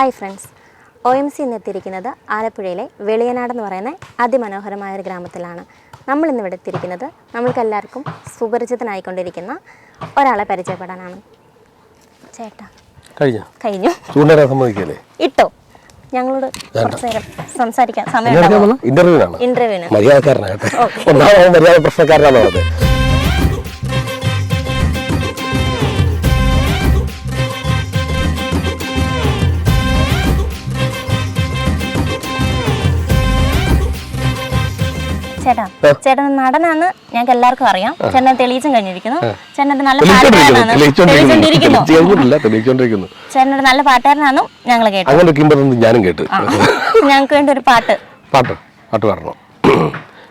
Hi friends O M C എത്തിയിരിക്കുന്നത് ആലപ്പുഴയിലെ വെളിയനാട് എന്ന് പറയുന്ന അതിമനോഹരമായ ഒരു ഗ്രാമത്തിലാണ്. നമ്മൾ ഇന്ന് ഇവിടെ എത്തിയിരിക്കുന്നത് നമ്മൾക്കെല്ലാവർക്കും സുപരിചിതനായിക്കൊണ്ടിരിക്കുന്ന ഒരാളെ പരിചയപ്പെടാനാണ്. ചേട്ടാ. കഴിഞ്ഞ? സമ്മതിക്കല്ലേ? ഇട്ടോ. ഞങ്ങളോട് കുറച്ച് നേരം സംസാരിക്കാൻ സമയം ഇന്റർവ്യൂ ഇന്റർവ്യൂവിനാണ് ഇന്റർവ്യൂവിന് മര്യാദക്കാരനാണ് കേട്ടോ. ഒന്നാമത് മര്യാദ പ്രശ്നക്കാരനാണ് പറഞ്ഞത്. ചേട്ടൻ നടനാന്ന് ഞങ്ങൾക്ക് എല്ലാവർക്കും അറിയാം. ചേട്ടൻ തെളിയിച്ചും കഴിഞ്ഞിരിക്കുന്നു. ചേട്ടൻ നല്ല പാട്ടുകാരനാണ് തെളിയിച്ചോണ്ടിരിക്കുന്നു. തെളിയിച്ചുകൊണ്ടിരിക്കുന്നു തെളിയിച്ചോണ്ടിരിക്കുന്നില്ല തെളിയിച്ചോണ്ടിരിക്കുന്നു. ചേട്ടൻ നല്ല പാട്ടുകാരനാന്നും ഞങ്ങൾ കേട്ടു. അങ്ങനെ ഞാനും കേട്ടു. ഞങ്ങൾക്ക് വേണ്ടി ഒരു പാട്ട്. പാട്ട് പാട്ട് പാടണം.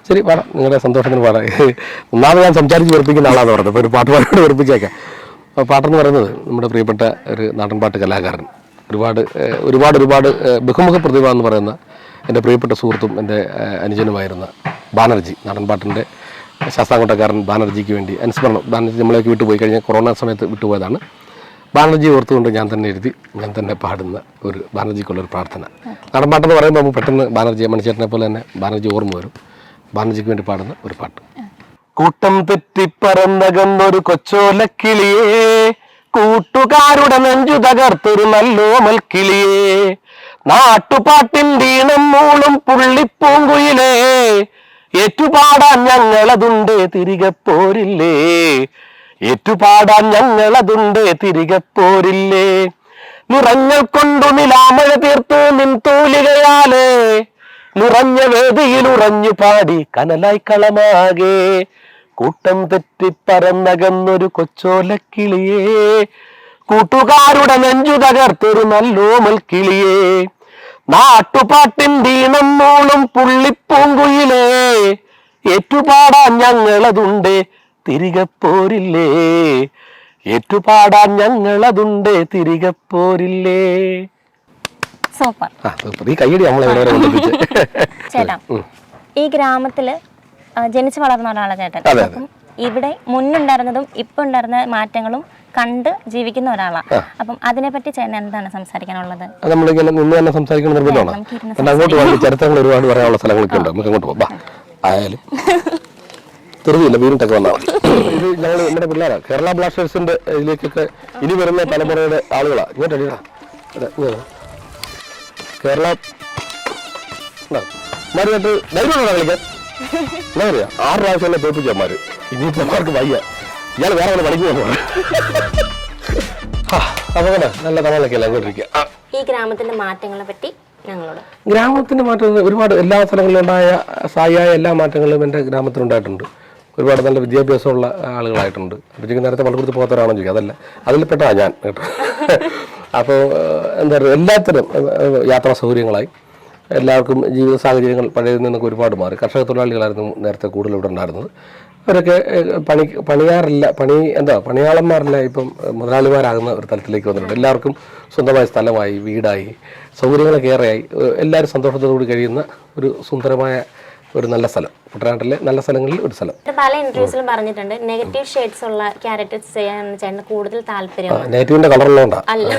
ശരി പാടാം. നിങ്ങളുടെ സന്തോഷത്തിന് പാടാം. ഒന്നാമത് ഞാൻ സംസാരിച്ച് വെറുപ്പിക്കുന്ന ആളാണ് പറഞ്ഞത്. അപ്പോൾ ഒരു പാട്ട് പാടിയോട് വെറുപ്പിച്ചേക്കാം. അപ്പോൾ പാട്ടെന്ന് പറയുന്നത് നമ്മുടെ പ്രിയപ്പെട്ട ഒരു നാടൻപാട്ട് കലാകാരൻ. ഒരുപാട് ഒരുപാട് ഒരുപാട് ബഹുമുഖ പ്രതിഭ എന്ന് പറയുന്ന എന്റെ പ്രിയപ്പെട്ട സുഹൃത്തും എന്റെ അനുജനുമായിരുന്ന ബാനർജി നാടൻപാട്ടിന്റെ ശാസ്താംകോട്ടക്കാരൻ ബാനർജിക്ക് വേണ്ടി അനുസ്മരണം. ബാനർജി നമ്മളെയൊക്കെ വിട്ടുപോയി കഴിഞ്ഞാൽ കൊറോണ സമയത്ത് വിട്ടുപോയതാണ് ബാനർജി ഓർത്തുകൊണ്ട് ഞാൻ തന്നെ എഴുതി ഞാൻ തന്നെ പാടുന്ന ഒരു ബാനർജിക്കുള്ളൊരു പ്രാർത്ഥന. നടൻപാട്ടെന്ന് പറയുമ്പോൾ നമുക്ക് പെട്ടെന്ന് ബാനർജി മണിച്ചേട്ടനെ പോലെ തന്നെ ബാനർജി ഓർമ്മ വരും. ബാനർജിക്ക് വേണ്ടി പാടുന്ന ഒരു പാട്ട്. കൂട്ടം തെറ്റിപ്പറന്നകന്നൊരു കൊച്ചോലക്കിളിയേ കൂട്ടുകാരുടെ നെഞ്ചു തകർത്തൊരു നല്ലോ കിളിയേ നാട്ടുപാട്ടിൻ ദീനം മൂളും പുള്ളിപ്പൂങ്കുയിലേ. ഏറ്റുപാടാൻ ഞങ്ങളതുണ്ട് തിരികെ പോരില്ലേ. ഏറ്റുപാടാൻ ഞങ്ങളതുണ്ട് തിരികെ പോരില്ലേ. നിറങ്ങൾ കൊണ്ടു നിലാമഴ തീർത്തു നിൻ തൂലികയാലേ. നിറഞ്ഞ വേദിയിൽ ഉറഞ്ഞു പാടി കനലായി കളമാകെ. കൂട്ടം തെറ്റി പരന്നകന്നൊരു കൊച്ചോലക്കിളിയേ. കൂട്ടുകാരുടെ നെഞ്ചു തകർത്തൊരു നല്ലോമൽ കിളിയേ. നാട്ടുപാട്ടിൻ ദീനം മൂളും പുള്ളിപ്പൂങ്കുയിലേ. ഏറ്റുപാടാൻ ഞങ്ങളതുണ്ട് തിരികെ പോരില്ലേ. ഏറ്റുപാടാൻ ഞങ്ങളതുണ്ട് തിരികെ പോരില്ലേ. സൂപ്പർ. ഈ നമ്മളെ ഗ്രാമത്തിൽ ജനിച്ചു വളർന്ന ഒരാളെ ചേട്ടൻ. അപ്പം ഇവിടെ മുന്നുണ്ടായിരുന്നതും ഇപ്പൊ ഉണ്ടായിരുന്ന മാറ്റങ്ങളും കണ്ട് ജീവിക്കുന്ന ഒരാളാണ് അപ്പം അതിനെപ്പറ്റി ചേട്ടൻ എന്താണ് സംസാരിക്കാനുള്ളത്? അത് നമ്മളിങ്ങനെ നിന്ന് തന്നെ സംസാരിക്കണം നിർബന്ധമാണ്. അങ്ങോട്ട് പോകാൻ ചരിത്രങ്ങൾ ഒരുപാട് പറയാനുള്ള സ്ഥലങ്ങളൊക്കെ ഉണ്ട്. നമുക്ക് അങ്ങോട്ട് പോകാം. ആയാലും. തെറുതിയില്ല വീണിട്ടൊക്കെ വന്നാൽ ഇത് ഞങ്ങൾ നമ്മുടെ പിള്ളേരാണ് കേരള ബ്ലാസ്റ്റേഴ്സിന്റെ ഇതിലേക്കൊക്കെ ഇനി വരുന്ന തലമുറയുടെ ആളുകളാണ് ഇങ്ങോട്ട് അടിയടാ. അതെ, ഇങ്ങ് കേരള മാരുമായിട്ട് ധൈര്യമാണോ കളിക്കാൻ. എന്താ പറയാ ആറ് പ്രാവശ്യം തോൽപ്പിച്ചമാര് ഇനിയിപ്പോ അവർക്ക് വയ്യ. ഇയാൾ വേറെ വല്ല പണിക്ക് പോകുന്നു അപ്പൊ നല്ല തമിഴൊക്കെ അല്ല അങ്ങോട്ടിരിക്കുക ഈ ഗ്രാമത്തിന്റെ മാറ്റങ്ങളെ പറ്റി ഞങ്ങളോട്. ഗ്രാമത്തിന്റെ മാറ്റം ഒരുപാട് എല്ലാ സ്ഥലങ്ങളിലും ഉണ്ടായ സായിയായ എല്ലാ മാറ്റങ്ങളും എന്റെ ഗ്രാമത്തിലുണ്ടായിട്ടുണ്ട്. ഒരുപാട് നല്ല വിദ്യാഭ്യാസമുള്ള ആളുകളായിട്ടുണ്ട്. അപ്പോഴത്തേക്ക് നേരത്തെ പള്ളിക്കൂടത്ത് പോകാത്തവരാണോ ചോദിക്കുക അതല്ല അതിൽ പെട്ടതാ ഞാൻ. കേട്ടോ അപ്പോൾ എന്താ പറയുക എല്ലാത്തരം യാത്രാ സൗകര്യങ്ങളായി. എല്ലാവർക്കും ജീവിത സാഹചര്യങ്ങൾ പഴയതിൽ നിന്നൊക്കെ ഒരുപാട് മാറി. കർഷക തൊഴിലാളികളായിരുന്നു നേരത്തെ കൂടുതൽ ഇവിടെ ഉണ്ടായിരുന്നത്. അവരൊക്കെ പണി പണിയാറില്ല പണി എന്താ പണിയാളന്മാരല്ല ഇപ്പം മുതലാളിമാരാകുന്ന ഒരു തലത്തിലേക്ക് വന്നിട്ടുണ്ട്. എല്ലാവർക്കും സ്വന്തമായ സ്ഥലമായി വീടായി സൗകര്യങ്ങളൊക്കെ ഏറെയായി. എല്ലാവരും സന്തോഷത്തോടുകൂടി കഴിയുന്ന ഒരു സുന്ദരമായ ഒരു നല്ല സ്ഥലം. കുട്ടനാട്ടിലെ നല്ല സ്ഥലങ്ങളിൽ ഒരു സ്ഥലം. പല ഇന്റർവ്യൂസിലും പറഞ്ഞിട്ടുണ്ട്. നെഗറ്റീവ് ഷെയ്ഡ്സ് ഉള്ള ക്യാരക്ടേഴ്സ് ചെയ്യാൻ ചേട്ടന് കൂടുതൽ താല്പര്യം. നെഗറ്റീവിന്റെ കളറുള്ളതുകൊണ്ടാണ് അല്ല.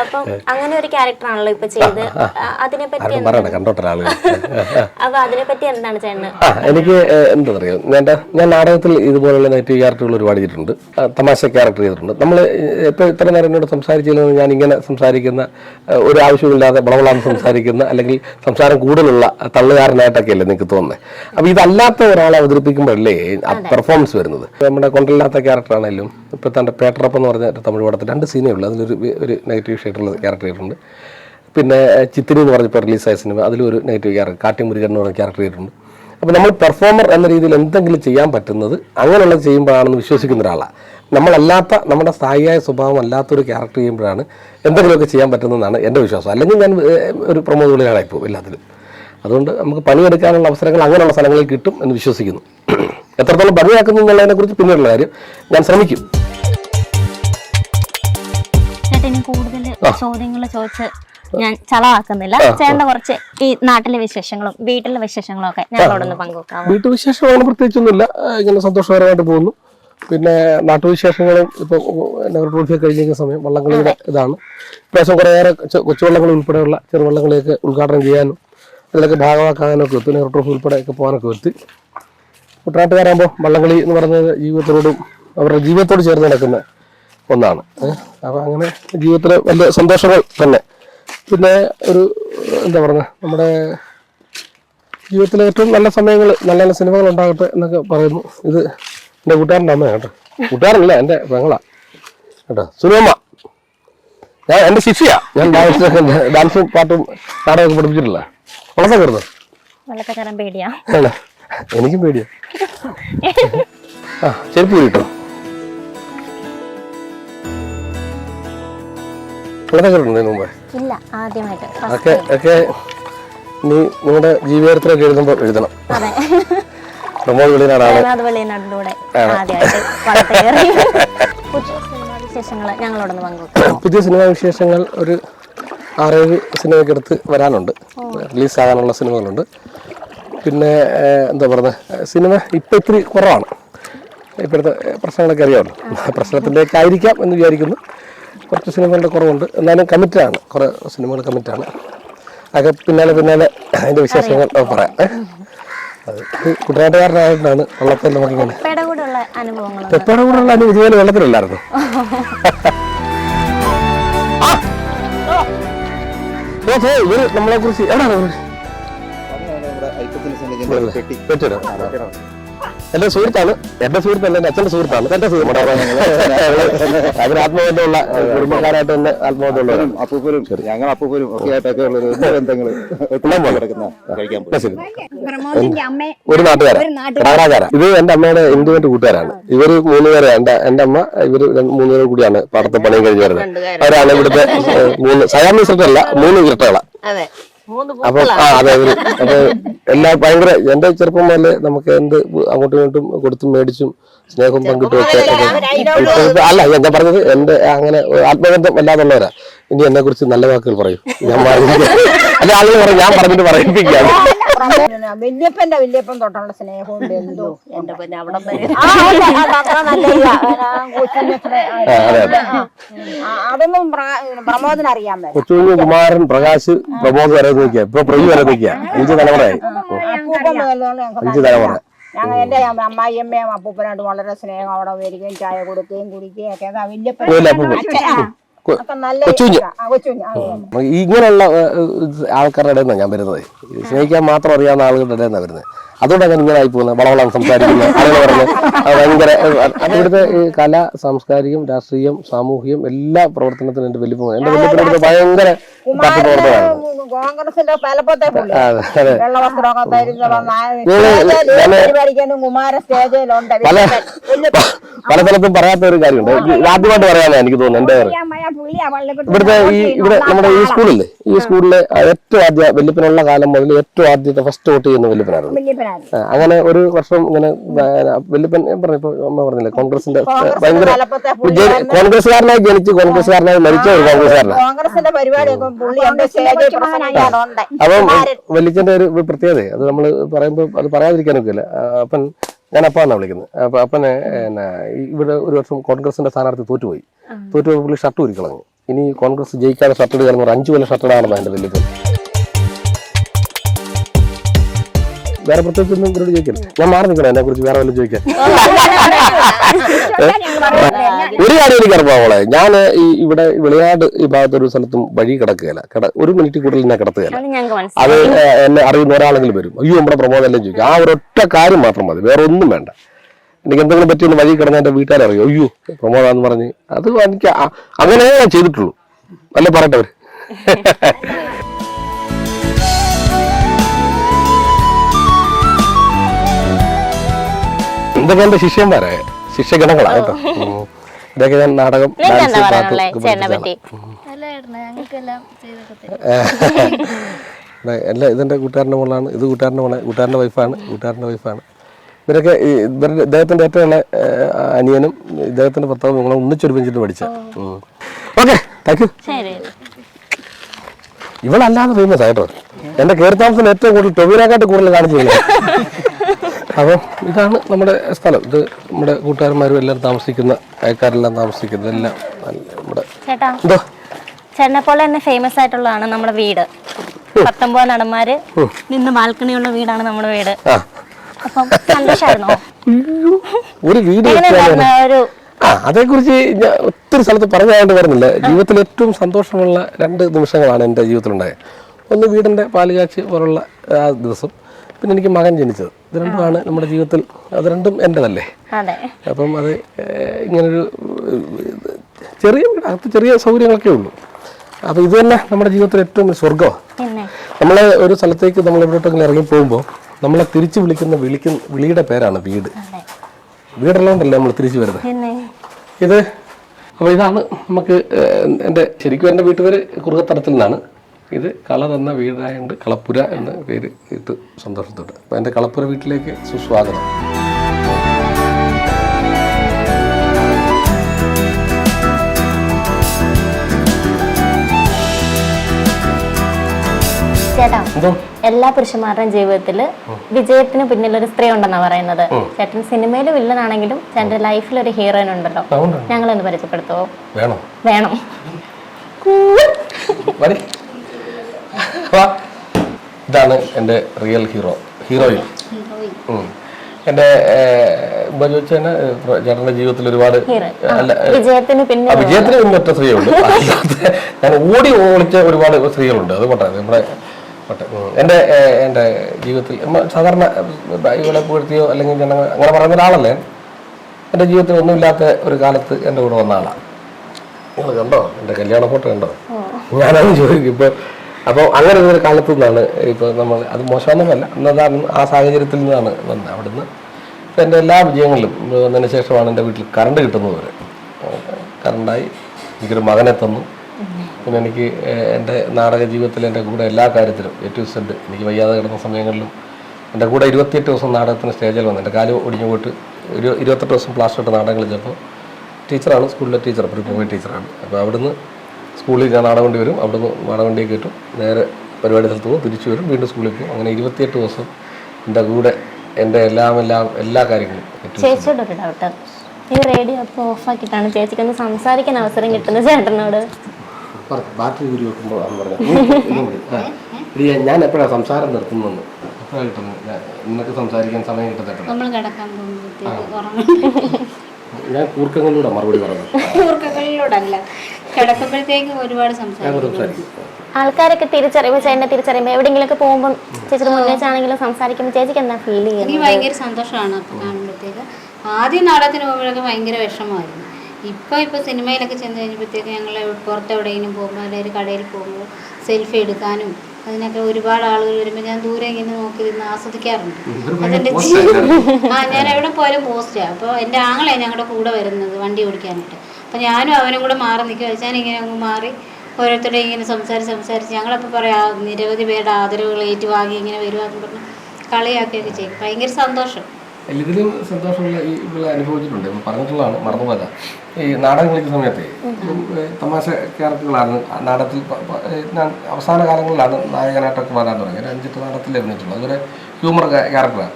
അപ്പം അങ്ങനെ ഒരു ക്യാരക്ടർ ആണല്ലോ ഇപ്പൊ ചെയ്ത്. അതിനെപ്പറ്റി കണ്ടോട്ടെ ആളുകൾ അപ്പൊ അതിനെപ്പറ്റി എന്താണ് ചേട്ടന്? എനിക്ക് എന്താ പറയുക ഞാൻ ഞാൻ നാടകത്തിൽ ഇതുപോലുള്ള നെഗറ്റീവ് ക്യാരക്ടറുകൾ ഒരുപാട് ചെയ്തിട്ടുണ്ട്. തമാശ ക്യാരക്ടർ ചെയ്തിട്ടുണ്ട്. നമ്മൾ ഇപ്പോൾ ഇത്ര നേരം എന്നോട് സംസാരിച്ചില്ലെന്ന് ഞാൻ ഇങ്ങനെ സംസാരിക്കുന്ന ഒരു ആവശ്യമില്ലാതെ വളവളാന്ന് സംസാരിക്കുന്ന അല്ലെങ്കിൽ സംസാരം കൂടുതലുള്ള തള്ളുകാരനായിട്ടൊക്കെ അല്ലേ നിങ്ങൾക്ക് തോന്നുന്നത് അപ്പോൾ ഇതല്ലാത്ത ഒരാളെ അവതരിപ്പിക്കുമ്പോഴല്ലേ ആ പെർഫോമൻസ് വരുന്നത്? നമ്മുടെ കൊണ്ടില്ലാത്ത ക്യാരക്ടറാണെങ്കിലും ഇപ്പോൾ തന്റെ പേട്ടറപ്പ് എന്ന് പറഞ്ഞ തമിഴ് പടത്തിൽ രണ്ട് സീനേ ഉള്ളൂ. അതിലൊരു ഒരു നെഗറ്റീവ് ഷെയ്ഡുള്ള ക്യാരക്ടർ ചെയ്തിട്ടുണ്ട്. പിന്നെ ചിത്തിരി എന്ന് പറഞ്ഞപ്പോൾ റിലീസായ സിനിമ അതിലൊരു നെഗറ്റീവ് ക്യാരക്ടർ കാട്ടിമുരുകൻ എന്ന് പറഞ്ഞ ക്യാരക്ടർ ചെയ്തിട്ടുണ്ട്. അപ്പോൾ നമ്മൾ പെർഫോമർ എന്ന രീതിയിൽ എന്തെങ്കിലും ചെയ്യാൻ പറ്റുന്നത് അങ്ങനെയുള്ളത് ചെയ്യുമ്പോഴാണെന്ന് വിശ്വസിക്കുന്ന ഒരാളാണ് നമ്മളല്ലാത്ത നമ്മുടെ സ്ഥായിയായ സ്വഭാവം അല്ലാത്തൊരു ക്യാരക്ടർ ചെയ്യുമ്പോഴാണ് എന്തെങ്കിലുമൊക്കെ ചെയ്യാൻ പറ്റുന്നതെന്നാണ് എന്റെ വിശ്വാസം. അല്ലെങ്കിൽ ഞാൻ ഒരു ഒരു തൊഴിലാളായി പോകും എല്ലാത്തിലും. അതുകൊണ്ട് നമുക്ക് പണിയെടുക്കാനുള്ള അവസരങ്ങൾ അങ്ങനെയുള്ള സ്ഥലങ്ങളിൽ കിട്ടും എന്ന് വിശ്വസിക്കുന്നു. എത്രത്തോളം ഭംഗിയാക്കുന്നു എന്നുള്ളതിനെക്കുറിച്ച് പിന്നീടുള്ള കാര്യം ഞാൻ ശ്രമിക്കും. ചോദ്യങ്ങൾ ചോദിച്ച് ഞാൻ ചളവാക്കുന്നില്ല. ചേട്ടന്റെ കുറച്ച് ഈ നാട്ടിലെ വിശേഷങ്ങളും വീട്ടിലെ വിശേഷങ്ങളും ഒക്കെ ഞങ്ങളോടൊന്ന് പങ്കുവെക്കാം. വീട്ടുവിശേഷം അങ്ങനെ പ്രത്യേകിച്ചൊന്നുമില്ല. ഇങ്ങനെ സന്തോഷകരമായിട്ട് പോകുന്നു. പിന്നെ നാട്ടുവിശേഷങ്ങളും ഇപ്പൊ ട്രോഫിയൊക്കെ കഴിഞ്ഞിരിക്കുന്ന സമയം വള്ളംകളിയുടെ ഇതാണ്. ഇപ്രാവശ്യം കുറേയേറെ കൊച്ചു കൊച്ചുവള്ളങ്ങൾ ഉൾപ്പെടെയുള്ള ചെറുവള്ളങ്ങളെയൊക്കെ ഉദ്ഘാടനം ചെയ്യാനും അതിലൊക്കെ ഭാഗമാക്കാനൊക്കെ ട്രോഫി ഉൾപ്പെടെ ഒക്കെ പോകാനൊക്കെ എത്തി കുട്ടനാട്ടുകാരാകുമ്പോൾ വള്ളംകളി എന്ന് പറയുന്നത് ജീവിതത്തോടും അവരുടെ ജീവിതത്തോട് ചേർന്ന് നടക്കുന്ന ഒന്നാണ്. അപ്പോൾ അങ്ങനെ ജീവിതത്തിലെ വലിയ സന്തോഷങ്ങൾ തന്നെ. പിന്നെ ഒരു എന്താ പറയുക നമ്മുടെ ജീവിതത്തിലെ ഏറ്റവും നല്ല സമയങ്ങൾ നല്ല നല്ല സിനിമകൾ ഉണ്ടാകട്ടെ എന്നൊക്കെ പറയുന്നു. ഇത് എന്റെ കൂട്ടുകാരന്റെ അമ്മയാണ് കേട്ടോ. കൂട്ടുകാരല്ല എന്റെ പെങ്ങളാ. കേട്ടോ സുനിയമ്മ ഞാൻ എന്റെ ശിഷ്യാ. ഞാൻ ഡാൻസ് ഡാൻസും പാട്ടും നാടകമൊക്കെ പഠിപ്പിച്ചിട്ടില്ല. വളർത്താൻ കയറുന്നു വെള്ളത്തക്കരം പേടിയാ. ആണോ? എനിക്കും പേടിയാ. ആ ചെരുപ്പ് കിട്ടോ കയറുന്നു മുമ്പേ? ഇല്ല ആദ്യമായിട്ട്. ഒക്കെ ഒക്കെ നീ നിങ്ങളുടെ ജീവിതത്തിലൊക്കെ എഴുതുമ്പോൾ എഴുതണം. പ്രമോദ് വെളിനാടാണ് പുതിയ സിനിമാ വിശേഷങ്ങൾ ഒരു ആറേഴ് സിനിമയൊക്കെ എടുത്ത് വരാനുണ്ട്. റിലീസ് റിലീസാകാനുള്ള സിനിമകളുണ്ട് പിന്നെ എന്താ പറയുന്നത് സിനിമ ഇപ്പം ഇത്തിരി കുറവാണ്. ഇപ്പോഴത്തെ പ്രശ്നങ്ങളൊക്കെ അറിയാമല്ലോ. പ്രശ്നത്തിന്റെയൊക്കെ ആയിരിക്കാം എന്ന് വിചാരിക്കുന്നു. കുറച്ച് സിനിമകളുടെ കുറവുണ്ട്. എന്നാലും കമ്മിറ്റാണ് കുറേ സിനിമകൾ കമ്മിറ്റാണ് അതൊക്കെ പിന്നാലെ പിന്നാലെ അതിന്റെ വിശേഷങ്ങൾ പറയാം. അത് കുട്ടനാട്ടുകാരനായിട്ടാണ് വള്ളത്തിൽ നമുക്കിങ്ങനെ പെപ്പയുടെ കൂടെയുള്ള അനുഭവം ഇതുപോലെ വെള്ളത്തിലല്ലായിരുന്നു. ഇവർ നമ്മളെ കുറിച്ച് എവിടെയാണ്? പെട്ടിടം. എന്റെ സുഹൃത്താണ്. എന്റെ സുഹൃത്തല്ല എന്റെ അച്ഛന്റെ സുഹൃത്താണ്. എന്റെ സുഹൃത്ത്. അതിന് ആത്മബന്ധമുള്ള കുടുംബക്കാരായിട്ട് തന്നെ ആത്മബന്ധമുള്ള അപ്പൂപ്പനും ഞങ്ങൾ അപ്പൂപ്പനും ഒക്കെ ആയിട്ടൊക്കെ ഉള്ള ഒരു ബന്ധങ്ങൾ കിടക്കുന്ന കഴിക്കാൻ പോയി പ്രമോദിന്റെ അമ്മ ഒരു നാട്ടുകാരാ. ഒരു നാട്ടുകാരൻ. ഇത് എന്റെ അമ്മയുടെ ഇന്ത്യന്റെ കൂട്ടുകാരാണ്. ഇവർ മൂന്നുപേരെ എന്റെ എന്റെ അമ്മ ഇവർ രണ്ട് മൂന്നുപേരും കൂടിയാണ് പാടത്തെ പണിയും കഴിഞ്ഞ് വരുന്നത്. അവരാണ് ഇവിടുത്തെ മൂന്ന് സയാമി അല്ല മൂന്ന് ഇരട്ടകളാണ് അപ്പൊ ആ അതെ ഇവർ അപ്പൊ എല്ലാ ഭയങ്കര എന്റെ ചെറുപ്പം മുതലേ നമുക്ക് എന്ത് അങ്ങോട്ടും ഇങ്ങോട്ടും കൊടുത്തും മേടിച്ചും സ്നേഹവും പങ്കിട്ടും ഒക്കെ അല്ല ഞാൻ പറഞ്ഞത്? എന്റെ അങ്ങനെ ആത്മബന്ധം അല്ലാതുള്ളവരാ. ഇനി എന്നെ കുറിച്ച് നല്ല വാക്കുകൾ പറയും. ഞാൻ അല്ല ആളുകൾ പറയും ഞാൻ പറഞ്ഞിട്ട് പറയിപ്പിക്കുകയാണ് വല്യപ്പന്റെ വല്യപ്പൻ തൊട്ടുള്ള സ്നേഹവും എന്തോ. എന്റെ പിന്നെ അവിടെ അതൊന്നും അറിയാൻ കൊച്ചുകുഞ്ഞ് കുമാരൻ പ്രകാശ് പ്രമോദ് വരെ നോക്കിയ. ഇപ്പൊ വരെ നോക്കിയ. അഞ്ച് തലമുറയായി. അഞ്ച് തലമുറ. ഞങ്ങൾ എന്റെ അമ്മായിയമ്മയും അപ്പൂപ്പനായിട്ട് വളരെ സ്നേഹം അവിടെ വരികയും ചായ കൊടുക്കുകയും കുടിക്കുകയും ഒക്കെ. വല്യപ്പൻ. ഇല്ല, അപ്പൂപ്പൻ. അച്ഛൻ, ആ, കൊ- ഒക്കെ നല്ല കൊച്ചുകുഞ്ഞ്. ആ, കൊച്ചുകുഞ്ഞ് ആ, ആ. ഈ ഇങ്ങനെയുള്ള ആൾക്കാരുടെ ഇടയിൽ ഞാൻ വരുന്നത്. സ്നേഹിക്കാൻ മാത്രം അറിയാവുന്ന ആളുകളുടെ ഇടയിൽ നിന്നാണ് വരുന്നത്. അതുകൊണ്ടാണ് ഞാൻ ഇങ്ങനെ ആയി പോകുന്നത് വളവളം സംസാരിക്കുന്നത് അങ്ങനെ പറഞ്ഞ് ഭയങ്കര ഇവിടുത്തെ ഈ കല സാംസ്കാരികം രാഷ്ട്രീയം സാമൂഹികം എല്ലാ പ്രവർത്തനത്തിനും എന്റെ വലിയ എന്റെ വലിയ ഭയങ്കര പ്രവർത്തനമാണ് കോൺഗ്രസിന്റെ തലപ്പത്തെ ധരിച്ച് കുമാര സ്റ്റേജിലുണ്ട്. പല സ്ഥലത്തും പറയാത്ത ഒരു കാര്യമുണ്ട്. ആദ്യമായിട്ട് പറയാനാ എനിക്ക് തോന്നുന്നു എന്റെ ഇവിടുത്തെ ഈ ഇവിടെ നമ്മുടെ ഈ സ്കൂളില്ലേ? ഈ സ്കൂളിലെ ഏറ്റവും ആദ്യ വല്യപ്പനുള്ള കാലം മുതൽ ഏറ്റവും ആദ്യത്തെ ഫസ്റ്റ് വോട്ട് ചെയ്യുന്ന വല്യപ്പനായിരുന്നു. അങ്ങനെ ഒരു വർഷം ഇങ്ങനെ വെല്ലുപ്പൻ വല്യപ്പൻ ഞാൻ പറഞ്ഞു അമ്മ പറഞ്ഞില്ലേ കോൺഗ്രസിന്റെ ഭയങ്കര. കോൺഗ്രസ്സുകാരനായി ജനിച്ച് കോൺഗ്രസ്സുകാരനായി മരിച്ച ഒരു കോൺഗ്രസ്സുകാരനാണ്. കോൺഗ്രസിന്റെ പരിപാടിയൊക്കെ അപ്പം വല്യച്ഛന്റെ ഒരു പ്രത്യേകത അത് നമ്മൾ പറയുമ്പോൾ അത് പറയാതിരിക്കാനൊക്കെ ഇല്ല അപ്പൻ ഞാൻ അപ്പാന്നാണ് വിളിക്കുന്നത് അപ്പൊ അപ്പനെ ഇവിടെ ഒരു വർഷം കോൺഗ്രസിന്റെ സ്ഥാനാർത്ഥി തോറ്റുപോയി. തോറ്റുപോയി പുള്ളി ഷർട്ട് ഉരുക്കളഞ്ഞു ഇനി കോൺഗ്രസ് ജയിക്കാതെ ഷർട്ട് ഇടുക എന്ന് അഞ്ചു കൊല്ലം ഷർട്ട് ഇടാണെന്ന് എന്റെ വല്യപ്പൻ വേറെ പ്രത്യേകിച്ച് ഒന്നും ഇവരോട് ചോദിക്കില്ല ഞാൻ മാറി നിൽക്കണം എന്നെ കുറിച്ച് വേറെ വല്ലതും ചോദിക്കാൻ. ഒരു കാര്യം എനിക്ക് അറിയാവോളെ ഞാൻ ഈ ഇവിടെ വിളയാട് ഈ ഭാഗത്ത് ഒരു സ്ഥലത്തും വഴി കിടക്കുകയില്ല. കിട ഒരു മിനിറ്റ് കൂടുതൽ ഞാൻ കിടത്തുകയില്ല. അത് എന്നെ അറിയുന്ന ഒരാളെങ്കിലും വരും. അയ്യോ നമ്മുടെ പ്രമോദെല്ലാം ചോദിക്കും. ആ ഒരൊറ്റ കാര്യം മാത്രം മതി. വേറെ ഒന്നും വേണ്ട. എനിക്ക് എന്തെങ്കിലും പറ്റിയൊന്ന് വഴി കിടന്ന എന്റെ വീട്ടുകാരറിയോ അയ്യോ പ്രമോദാന്ന് പറഞ്ഞ്. അത് എനിക്ക് അങ്ങനെ ഞാൻ ചെയ്തിട്ടുള്ളൂ. അല്ലേ പറയട്ടെ അവർ? എന്തൊക്കെ എന്റെ ശിഷ്യന്മാരെ? കേട്ടോ. ഉം. ഇതൊക്കെ ഞാൻ നാടകം ഡാൻസ് പാട്ട് എല്ലാം ഇതെന്റെ കൂട്ടുകാരന്റെ മോളാണ്. ഇത് കൂട്ടുകാരന്റെ മോളെ കൂട്ടുകാരന്റെ വൈഫാണ് കൂട്ടുകാരന്റെ വൈഫാണ്. ഇവരൊക്കെ ഇവരുടെ ഇദ്ദേഹത്തിന്റെ ഏറ്റവും അനിയനും ഇദ്ദേഹത്തിന്റെ ഭർത്താവും നിങ്ങളെ ഒന്നിച്ചൊരുമിച്ചിട്ട് പഠിച്ച ഓക്കെ താങ്ക് യു ഇവളല്ലാതെ ഫേമസ് ആയിട്ടോ? എന്റെ കയറി താമസത്തിന് ഏറ്റവും കൂടുതൽ ടൊവിനെക്കാട്ട് കൂടുതൽ കാണിച്ചില്ല അപ്പം ഇതാണ് നമ്മുടെ സ്ഥലം. ഇത് നമ്മുടെ കൂട്ടുകാരന്മാരും എല്ലാവരും താമസിക്കുന്ന അയൽക്കാരെല്ലാം താമസിക്കുന്നത് എല്ലാം നമ്മുടെ ചേട്ടാ എന്തോ? ചേട്ടനെ പോലെ തന്നെ ഫേമസ് ആയിട്ടുള്ളതാണ് നമ്മുടെ വീട്. പത്തൊമ്പത് നടന്മാര് നിന്ന് ബാൽക്കണിയുള്ള വീടാണ് നമ്മുടെ വീട്. അപ്പം സന്തോഷമായിരുന്നോ ഒരു വീട് ഒരു അതേക്കുറിച്ച് ഞാൻ ഒത്തിരി സ്ഥലത്ത് പറഞ്ഞായിട്ട് വരുന്നില്ല. ജീവിതത്തിൽ ഏറ്റവും സന്തോഷമുള്ള രണ്ട് നിമിഷങ്ങളാണ് എന്റെ ജീവിതത്തിലുണ്ടായത്. ഒന്ന് വീടിന്റെ പാലുകാച്ചി പോലുള്ള ആ ദിവസം പിന്നെ എനിക്ക് മകൻ ജനിച്ചത്. ഇത് രണ്ടുമാണ് നമ്മുടെ ജീവിതത്തിൽ. അത് രണ്ടും എന്റെതല്ലേ അപ്പം അത് ഇങ്ങനൊരു ചെറിയ അകത്ത് ചെറിയ സൗകര്യങ്ങളൊക്കെ ഉള്ളൂ. അപ്പം ഇത് തന്നെ നമ്മുടെ ജീവിതത്തിൽ ഏറ്റവും പിന്നെ? നമ്മൾ ഒരു സ്ഥലത്തേക്ക് നമ്മൾ എവിടോട്ടെങ്കിലും ഇറങ്ങി പോകുമ്പോൾ നമ്മളെ തിരിച്ചു വിളിക്കുന്ന വിളിക്കുന്ന വിളിയുടെ പേരാണ് വീട്. അതെ. വീടുള്ളതുകൊണ്ടല്ലേ നമ്മൾ തിരിച്ചു വരുന്നത്? ഇത് അപ്പോൾ ഇതാണ് നമുക്ക് എന്റെ ശരിക്കും എന്റെ വീട്ടുപേര് കുറുകത്തടത്തിൽ നിന്നാണ് ഇത് കള തന്ന വീടായതുകൊണ്ട് കളപ്പുര എന്ന പേര് ഇട്ട് സന്തോഷത്തോട് അപ്പോൾ എന്റെ കളപ്പുര വീട്ടിലേക്ക് സുസ്വാഗതം. ചേട്ടാ എല്ലാ പുരുഷന്മാരുടെയും ജീവിതത്തിൽ വിജയത്തിന് പിന്നിൽ ഒരു സ്ത്രീ ഉണ്ടെന്നാ പറയുന്നത്. ചേട്ടൻ സിനിമയിൽ വില്ലനാണെങ്കിലും ചേട്ടന്റെ ലൈഫിൽ ഒരു ഹീറോയിൻ ഉണ്ടല്ലോ. ഞങ്ങളൊന്ന് പരിചയപ്പെടുത്തുവോ വേണം? വേണം. ഇതാണ് എന്റെ റിയൽ ഹീറോ ഹീറോയിൻ എന്റെ ചോദിച്ചാൽ ചേട്ടന്റെ ജീവിതത്തിൽ ഒരുപാട് വിജയത്തിന് പിന്നെ ഒറ്റ സ്ത്രീയുണ്ട്. ഞാൻ ഓടി ഓളിച്ച ഒരുപാട് സ്ത്രീകളുണ്ട്. അത് പോട്ടെ നമ്മുടെ എന്റെ എന്റെ ജീവിതത്തിൽ സാധാരണ ഇവളെ പുകഴ്ത്തിയോ അല്ലെങ്കിൽ ജനങ്ങൾ അങ്ങനെ പറയുന്ന ഒരാളല്ലേ. എന്റെ ജീവിതത്തിൽ ഒന്നുമില്ലാത്ത ഒരു കാലത്ത് എന്റെ കൂടെ വന്ന ആളാണ് നിങ്ങൾ കണ്ടോ? എന്റെ കല്യാണ ഫോട്ടോ കണ്ടോ? ഞാനത് ചോദിക്കും ഇപ്പോൾ അപ്പോൾ അങ്ങനെ ഒരു കാലത്തു നിന്നാണ് ഇപ്പോൾ നമ്മൾ അത് മോശമൊന്നുമല്ല എന്നതാണ് ആ സാഹചര്യത്തിൽ നിന്നാണ് വന്നത്. അവിടുന്ന് ഇപ്പം എന്റെ എല്ലാ വിജയങ്ങളിലും വന്നതിന് ശേഷമാണ് എന്റെ വീട്ടിൽ കറണ്ട് കിട്ടുന്നത് വരെ. കറണ്ടായി എനിക്കൊരു മകനെ തന്നു. പിന്നെ എനിക്ക് എന്റെ നാടക ജീവിതത്തിൽ എന്റെ കൂടെ എല്ലാ കാര്യത്തിലും എ ടു സെഡ് എനിക്ക് വയ്യാതെ കിടന്ന സമയങ്ങളിലും എന്റെ കൂടെ ഇരുപത്തിയെട്ട് ദിവസം നാടകത്തിന് സ്റ്റേജിൽ വന്നു. എന്റെ കാൽ ഒടിഞ്ഞു പോയിട്ട് ഒരു ഇരുപത്തെട്ട് ദിവസം പ്ലാസ്റ്റർ ഇട്ട് നാടകം കളിച്ചപ്പോൾ ടീച്ചറാണ് സ്കൂളിലെ ടീച്ചർ പ്രീ ടീച്ചറാണ് അപ്പോൾ അവിടുന്ന് സ്കൂളിൽ ഞാൻ നാടകവണ്ടി വരും. നിന്ന് നാടവണ്ടിയെ കയറ്റും. നേരെ പരിപാടി സ്ഥലത്ത് പോകും. തിരിച്ചു വരും. വീണ്ടും സ്കൂളിൽ പോകും. അങ്ങനെ ഇരുപത്തിയെട്ട് ദിവസം എന്റെ കൂടെ എന്റെ എല്ലാം എല്ലാം എല്ലാ കാര്യങ്ങളും ചേച്ചിയോട് ഒരു ഡൗട്ട് ഈ റേഡിയോ അപ്പോൾ ഓഫാക്കിയിട്ടാണ് ചേച്ചിക്ക് ഒന്ന് സംസാരിക്കാൻ അവസരം കിട്ടുന്നത് ചേട്ടനോട്. ബാറ്ററി ഊരി വെക്കുമ്പോൾ പറഞ്ഞു ഞാൻ എപ്പോഴാണ് സംസാരം നിർത്തുന്നതെന്ന്? എപ്പോഴാണ് കിട്ടുന്നത്? നിനക്ക് സംസാരിക്കാൻ സമയം ഉറങ്ങും ഞാൻ കൂർക്കങ്ങളിലൂടെ മറുപടി പറഞ്ഞു ഊർക്കകളിലൂടല്ല കിടക്കുമ്പോഴത്തേക്ക് ഒരുപാട് സംസാരിക്കും. ആൾക്കാരൊക്കെ തിരിച്ചറിയുമ്പോൾ ചേട്ടനെ തിരിച്ചറിയുമ്പോൾ എവിടെയെങ്കിലുമൊക്കെ പോകുമ്പോൾ ചേച്ചിയുടെ മുന്നേച്ചാണെങ്കിലും സംസാരിക്കുമ്പോൾ ചേച്ചിക്ക് എന്താ ഫീൽ എനിക്ക് ചെയ്യുന്നത് ഭയങ്കര സന്തോഷമാണ് അപ്പോൾ കാണുമ്പോഴത്തേക്ക്. ആദ്യം നാടകത്തിന് പോകുമ്പോഴൊക്കെ ഭയങ്കര വിഷമമായിരുന്നു. ഇപ്പോൾ ഇപ്പോൾ സിനിമയിലൊക്കെ ചെന്ന് കഴിഞ്ഞപ്പോഴത്തേക്ക് ഞങ്ങൾ പുറത്ത് എവിടെയെങ്കിലും പോകുമ്പോൾ അല്ലെങ്കിൽ കടയിൽ പോകുമ്പോൾ സെൽഫി എടുക്കാനും അതിനൊക്കെ ഒരുപാട് ആളുകൾ വരുമ്പോൾ ഞാൻ ദൂരെ ഇങ്ങനെ നോക്കി നിന്ന് ആസ്വദിക്കാറുണ്ട്. അതെന്റെ ആ ഞാൻ എവിടെ പോയാലും പോസ്റ്റാണ് അപ്പോൾ എന്റെ ആങ്ങളെ ഞങ്ങളുടെ കൂടെ വരുന്നത് വണ്ടി ഓടിക്കാനായിട്ട്. അപ്പോൾ ഞാനും അവനും കൂടെ മാറി നിൽക്കുക വെച്ചാൽ ഇങ്ങനെ അങ്ങ് മാറി ഓരോരുത്തരുടെ ഇങ്ങനെ സംസാരിച്ച് സംസാരിച്ച് ഞങ്ങളപ്പോൾ പറയാം നിരവധി പേരുടെ ആദരവുകൾ ഏറ്റുവാങ്ങി ഇങ്ങനെ വരുവാന്ന് പറഞ്ഞ് കളിയാക്കുകയൊക്കെ ചെയ്യും. ഭയങ്കര സന്തോഷം. ഇതിലും സന്തോഷമുള്ള ഈ ഇവിടെ അനുഭവിച്ചിട്ടുണ്ട്. പറഞ്ഞിട്ടുള്ളതാണ് മറന്നുപോല ഈ നാടകം കളിക്കുന്ന സമയത്ത് തമാശ ക്യാരക്ടറുകളാണ് നാടകത്തിൽ ഞാൻ അവസാന കാലങ്ങളിലാണ് നായകനായിട്ടൊക്കെ വരാൻ തുടങ്ങിയത്. അഞ്ചിട്ട് അഞ്ചെട്ട് നാടകത്തിൽ അഭിനയിച്ചിട്ടുള്ളത് അതുവരെ ഹ്യൂമർ ക്യാരക്ടറാണ്.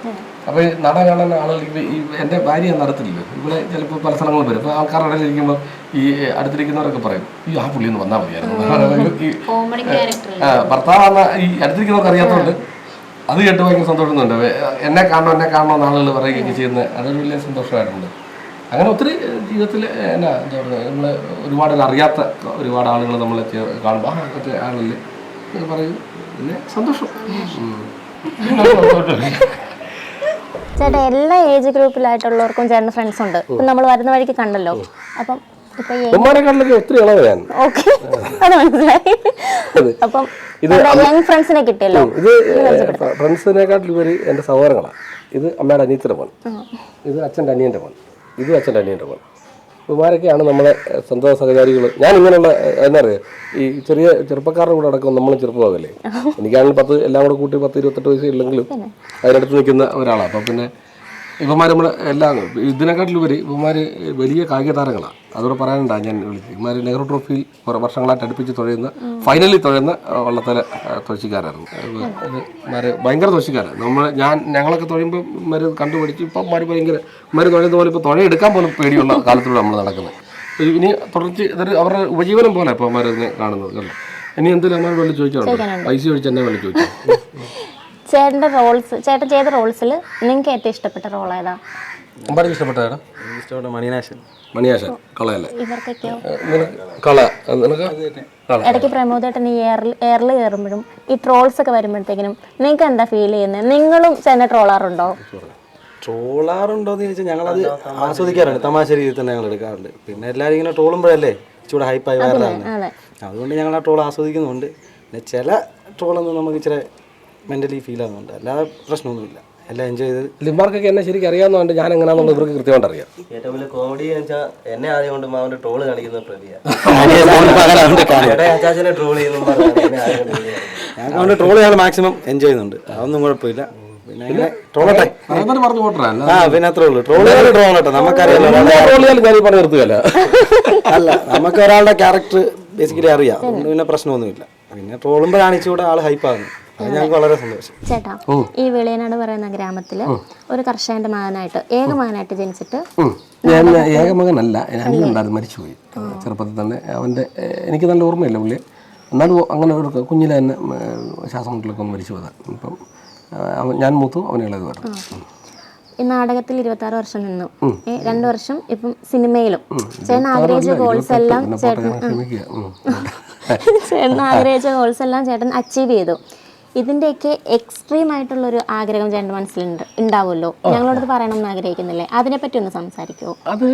അപ്പോൾ ഈ നാടകം കാണുന്ന ആളുകൾ എന്റെ ഭാര്യ നടത്തില്ലല്ലോ ഇവിടെ ചിലപ്പോൾ പല സ്ഥലങ്ങളും വരും. അപ്പോൾ ആൾക്കാരുടെ ഇടയിൽ ഇരിക്കുമ്പോൾ ഈ അടുത്തിരിക്കുന്നവരൊക്കെ പറയും ഈ ആ പുള്ളി ഒന്ന് വന്നാൽ മതിയായിരുന്നു. ആ, ഭർത്താവാണ് ഈ അടുത്തിരിക്കുന്നവർക്ക് അറിയാത്തതുകൊണ്ട് അത് കേട്ട് ഭയങ്കര സന്തോഷമുണ്ട്. എന്നെ കാണണം എന്നെ കാണണം എന്ന് ആളുകൾ പറയുകയൊക്കെ ചെയ്യുന്നത് അതൊരു വലിയ സന്തോഷമായിട്ടുണ്ട്. അങ്ങനെ ഒത്തിരി ജീവിതത്തിൽ എന്നാ എന്താ പറയുക നമ്മൾ ഒരുപാട് അറിയാത്ത ഒരുപാട് ആളുകൾ നമ്മളെ കാണുമ്പോൾ മറ്റേ ആളല്ലേ? പറയും. പിന്നെ സന്തോഷം. ഉം. ചേട്ടാ എല്ലാ ഏജ് ഗ്രൂപ്പിലായിട്ടുള്ളവർക്കും ചേട്ടൻ ഫ്രണ്ട്സ് ഉണ്ട്. ഇപ്പം നമ്മൾ വരുന്ന വഴിക്ക് കണ്ടല്ലോ. അപ്പം ഓക്കെ. അത് മനസ്സിലായി. അപ്പം യങ് ഫ്രണ്ട്സിനെ കിട്ടിയല്ലോ. ഇത് ഫ്രണ്ട്സിനെക്കാട്ടിൽ ഉപരി എന്റെ സഹോദരങ്ങളാണ് ഇത് അമ്മയുടെ അനിയത്തിന്റെ മോൻ. ഇത് അച്ഛന്റെ അനിയന്റെ മോൻ. ഇത് അച്ഛന്റെ അനിയന്റെ മോൻ. ഇവന്മാരൊക്കെയാണ് നമ്മളെ സ്വന്തം സഹചാരികൾ ഞാൻ ഇങ്ങനെയുള്ള എന്താ പറയുക ഈ ചെറിയ ചെറുപ്പക്കാരുടെ കൂടെ അടക്കം നമ്മൾ ചെറുപ്പമാകല്ലേ എനിക്കാണെങ്കിൽ പത്ത് എല്ലാം കൂടെ കൂട്ടി പത്ത് ഇരുപത്തെട്ട് വയസ്സ് ഇല്ലെങ്കിലും അതിനടുത്ത് നിൽക്കുന്ന ഒരാളാണ് അപ്പം പിന്നെ ഇവന്മാർ നമ്മൾ എല്ലാം ഇതിനെക്കാട്ടിലുപരി ഇവന്മാർ വലിയ കായിക താരങ്ങളാണ് അതോടെ പറയാനുണ്ടാ ഞാൻ വിളിച്ചത് ഇവന്മാർ നെഹ്റു ട്രോഫിയിൽ കുറേ വർഷങ്ങളായിട്ട് അടുപ്പിച്ച് തുഴയുന്ന ഫൈനലിൽ തുഴയുന്ന വള്ളത്തല തുഴച്ചിക്കാരായിരുന്നു ഇവന്മാർ ഭയങ്കര തുഴച്ചിക്കാരാണ് നമ്മൾ ഞാൻ ഞങ്ങളൊക്കെ തുഴയുമ്പോൾ ഇവന്മാർ കണ്ടുപിടിച്ച് ഇപ്പം ഇവന്മാർ ഭയങ്കര ഇവന്മാർ തുഴയുന്ന പോലെ ഇപ്പോൾ തുഴയെടുക്കാൻ പോലും പേടിയുള്ള കാലത്തിലൂടെ നമ്മൾ നടക്കുന്നത് ഇനി തുടർച്ച് ഇതൊരു അവരുടെ ഉപജീവനം പോലെ ഇപ്പോൾ അവന്മാർ ഇതിനെ കാണുന്നത് കണ്ടോ? ഇനി എന്തെങ്കിലും അമ്മ വെള്ളി ചോദിക്കാറുണ്ടോ? പൈസ ചോദിച്ചാൽ എന്നെ വെള്ളി ചോദിച്ചു? ചേട്ടന്റെ റോൾസ് ചേട്ടൻ ചെയ്ത റോൾസിൽ നിങ്ങൾക്ക് ഏറ്റവും ഇഷ്ടപ്പെട്ട റോൾ ഏതാ? അമ്പാടിക്ക് ഇഷ്ടപ്പെട്ടതാണ് ഇഷ്ടപ്പെട്ട മണിനാശൻ. മണിയാശൻ കളയല്ലേ ഇവർക്കൊക്കെയോ? കള. നിനക്ക്? കള. ഇടയ്ക്ക് പ്രമോദേട്ടൻ ഈ എയറിൽ എയറിൽ കയറുമ്പോഴും ഈ ട്രോൾസ് ഒക്കെ വരുമ്പോഴത്തേക്കിനും നിങ്ങൾക്ക് എന്താ ഫീൽ ചെയ്യുന്നത്? നിങ്ങളും ചേട്ടനെ ട്രോളാറുണ്ടോ ട്രോളാറുണ്ടോന്ന് ചോദിച്ചാൽ ഞങ്ങളത് ആസ്വദിക്കാറുണ്ട്. തമാശ രീതിയിൽ തന്നെ ഞങ്ങൾ എടുക്കാറുണ്ട്. പിന്നെ എല്ലാവരും ഇങ്ങനെ ട്രോളുമ്പോഴല്ലേ ഇച്ചിരി ഹൈപ്പായി വരാറുണ്ട് അതെ അതുകൊണ്ട് ഞങ്ങൾ ആ ട്രോൾ ആസ്വദിക്കുന്നുണ്ട് പിന്നെ ചില ട്രോളൊന്നും നമുക്ക് ഇച്ചിരി മെന്റലി ഫീൽ ആകുന്നുണ്ട് അല്ലാതെ പ്രശ്നമൊന്നുമില്ല. എല്ലാം എൻജോയ് ചെയ്ത് ലിമാർക്കൊക്കെ എന്നെ ശരിക്കും അറിയാവുന്നതുകൊണ്ട് ഞാൻ എങ്ങനെയാണെന്നുള്ളത് ഇവർക്ക് കൃത്യമായിട്ട് അറിയാം. ഏറ്റവും വലിയ കോമഡി എന്ന് വെച്ചാൽ എന്നെ ആദ്യം കൊണ്ട് മാവന്റെ ട്രോൾ കാണിക്കുന്ന പ്രതിയാണ് ട്രോൾ ചെയ്യുന്നു ട്രോൾ ചെയ്യാൻ മാക്സിമം എൻജോയ് ചെയ്യുന്നുണ്ട്. അതൊന്നും കുഴപ്പമില്ല. പിന്നെ ട്രോളട്ടെ പറഞ്ഞു ആ പിന്നെ അത്രേ ഉള്ളൂ. ട്രോളുകാർ ട്രോളട്ടെ നമുക്കറിയാലോ പറഞ്ഞു നിർത്തുകയല്ല. അല്ല നമുക്ക് ഒരാളുടെ ക്യാരക്ടർ ബേസിക്കലി അറിയാം. അതുകൊണ്ട് പിന്നെ പ്രശ്നമൊന്നുമില്ല. പിന്നെ ട്രോളുമ്പോഴാണ് ഇച്ചിരി ആൾ ഹൈപ്പാകുന്നത് ചേട്ടാ ഈ വെളിയനാട് പറയുന്ന ഗ്രാമത്തിൽ ഒരു കർഷകന്റെ മകനായിട്ട് ഏക മകനായിട്ട് ജനിച്ചിട്ട് ഞാൻ ഏകമകനല്ല അനിയനുണ്ടായിരുന്നു മരിച്ചുപോയി. ചെറുപ്പത്തിൽ തന്നെ അവന്റെ എനിക്ക് നല്ല ഓർമ്മയില്ല പുള്ളി. എന്നാലും അങ്ങനെ ഒരു കുഞ്ഞിലെ തന്നെ ശ്വാസം മുട്ടിലൊക്കെ ഒന്ന് മരിച്ചു പോകാൻ ഇപ്പം ഞാൻ മൂത്തു അവനെ ഇളയത് പറഞ്ഞു ഈ നാടകത്തിൽ ഇരുപത്തി ആറ് വർഷം നിന്നു. രണ്ടു വർഷം ഇപ്പം സിനിമയിലും. ചേട്ടൻ ആഗ്രഹിച്ച ഗോൾസ് എല്ലാം. ചേട്ടൻ ആഗ്രഹിച്ച ഗോൾസ് എല്ലാം ചേട്ടൻ അച്ചീവ് ചെയ്തു. ഇതിന്റെയൊക്കെ എക്സ്ട്രീം ആയിട്ടുള്ള ഒരു ആഗ്രഹം ചേട്ടന്റെ മനസ്സിലുണ്ട് ഉണ്ടാവുമല്ലോ. ഞങ്ങളോട് പറയണം എന്ന് ആഗ്രഹിക്കുന്നില്ലേ? അതിനെപ്പറ്റി ഒന്ന് സംസാരിക്കുമോ അത്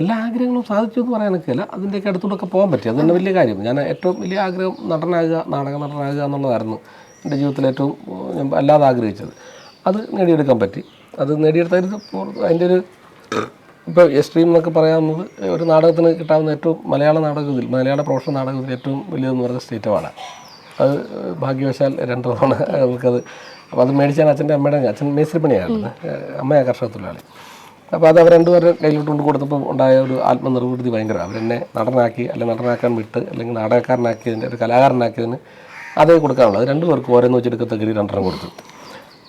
എല്ലാ ആഗ്രഹങ്ങളും സാധിച്ചു എന്ന് പറയാനൊക്കെയല്ല അതിന്റെയൊക്കെ അടുത്തോടൊക്കെ പോകാൻ പറ്റി. അത് തന്നെ വലിയ കാര്യം. ഞാൻ ഏറ്റവും വലിയ ആഗ്രഹം നടനാകുക നാടക നടനാകുക എന്നുള്ളതായിരുന്നു എന്റെ ജീവിതത്തിൽ ഏറ്റവും ഞാൻ അല്ലാതെ ആഗ്രഹിച്ചത്. അത് നേടിയെടുക്കാൻ പറ്റി. അത് നേടിയെടുത്തതിന് അതിന്റെ ഒരു ഇപ്പോൾ എക്സ്ട്രീം എന്നൊക്കെ പറയാവുന്നത് ഒരു നാടകത്തിന് കിട്ടാവുന്ന ഏറ്റവും മലയാള നാടകത്തിൽ മലയാള പ്രൊഫഷണൽ നാടകത്തിൽ ഏറ്റവും വലിയതെന്ന് പറയുന്നത് സ്റ്റേറ്റ് അവാർഡാണ് അത് ഭാഗ്യവശാൽ രണ്ട് തവണ നമുക്കത് അപ്പോൾ അത് മേടിച്ചാൽ അച്ഛന്റെ അമ്മയുടെ അച്ഛൻ മേസ്ത്രിപ്പണിയാണ്. അമ്മയാ കർഷക തൊഴിലാളി അപ്പോൾ അത് അവർ രണ്ടുപേരും കയ്യിലോട്ട് കൊണ്ട് കൊടുത്തപ്പോൾ ഉണ്ടായ ഒരു ആത്മനിർവൃതി ഭയങ്കര അവരെന്നെ നടനാക്കി അല്ലെങ്കിൽ നടനാക്കാൻ വിട്ട് അല്ലെങ്കിൽ നാടകക്കാരനാക്കിയതിന്റെ ഒരു കലാകാരനാക്കിയതിന് അതേ കൊടുക്കാനുള്ളൂ അത് രണ്ടുപേർക്ക് ഓരോന്ന് വെച്ചെടുക്കത്തക്ക രണ്ടെണ്ണം കൊടുത്തു.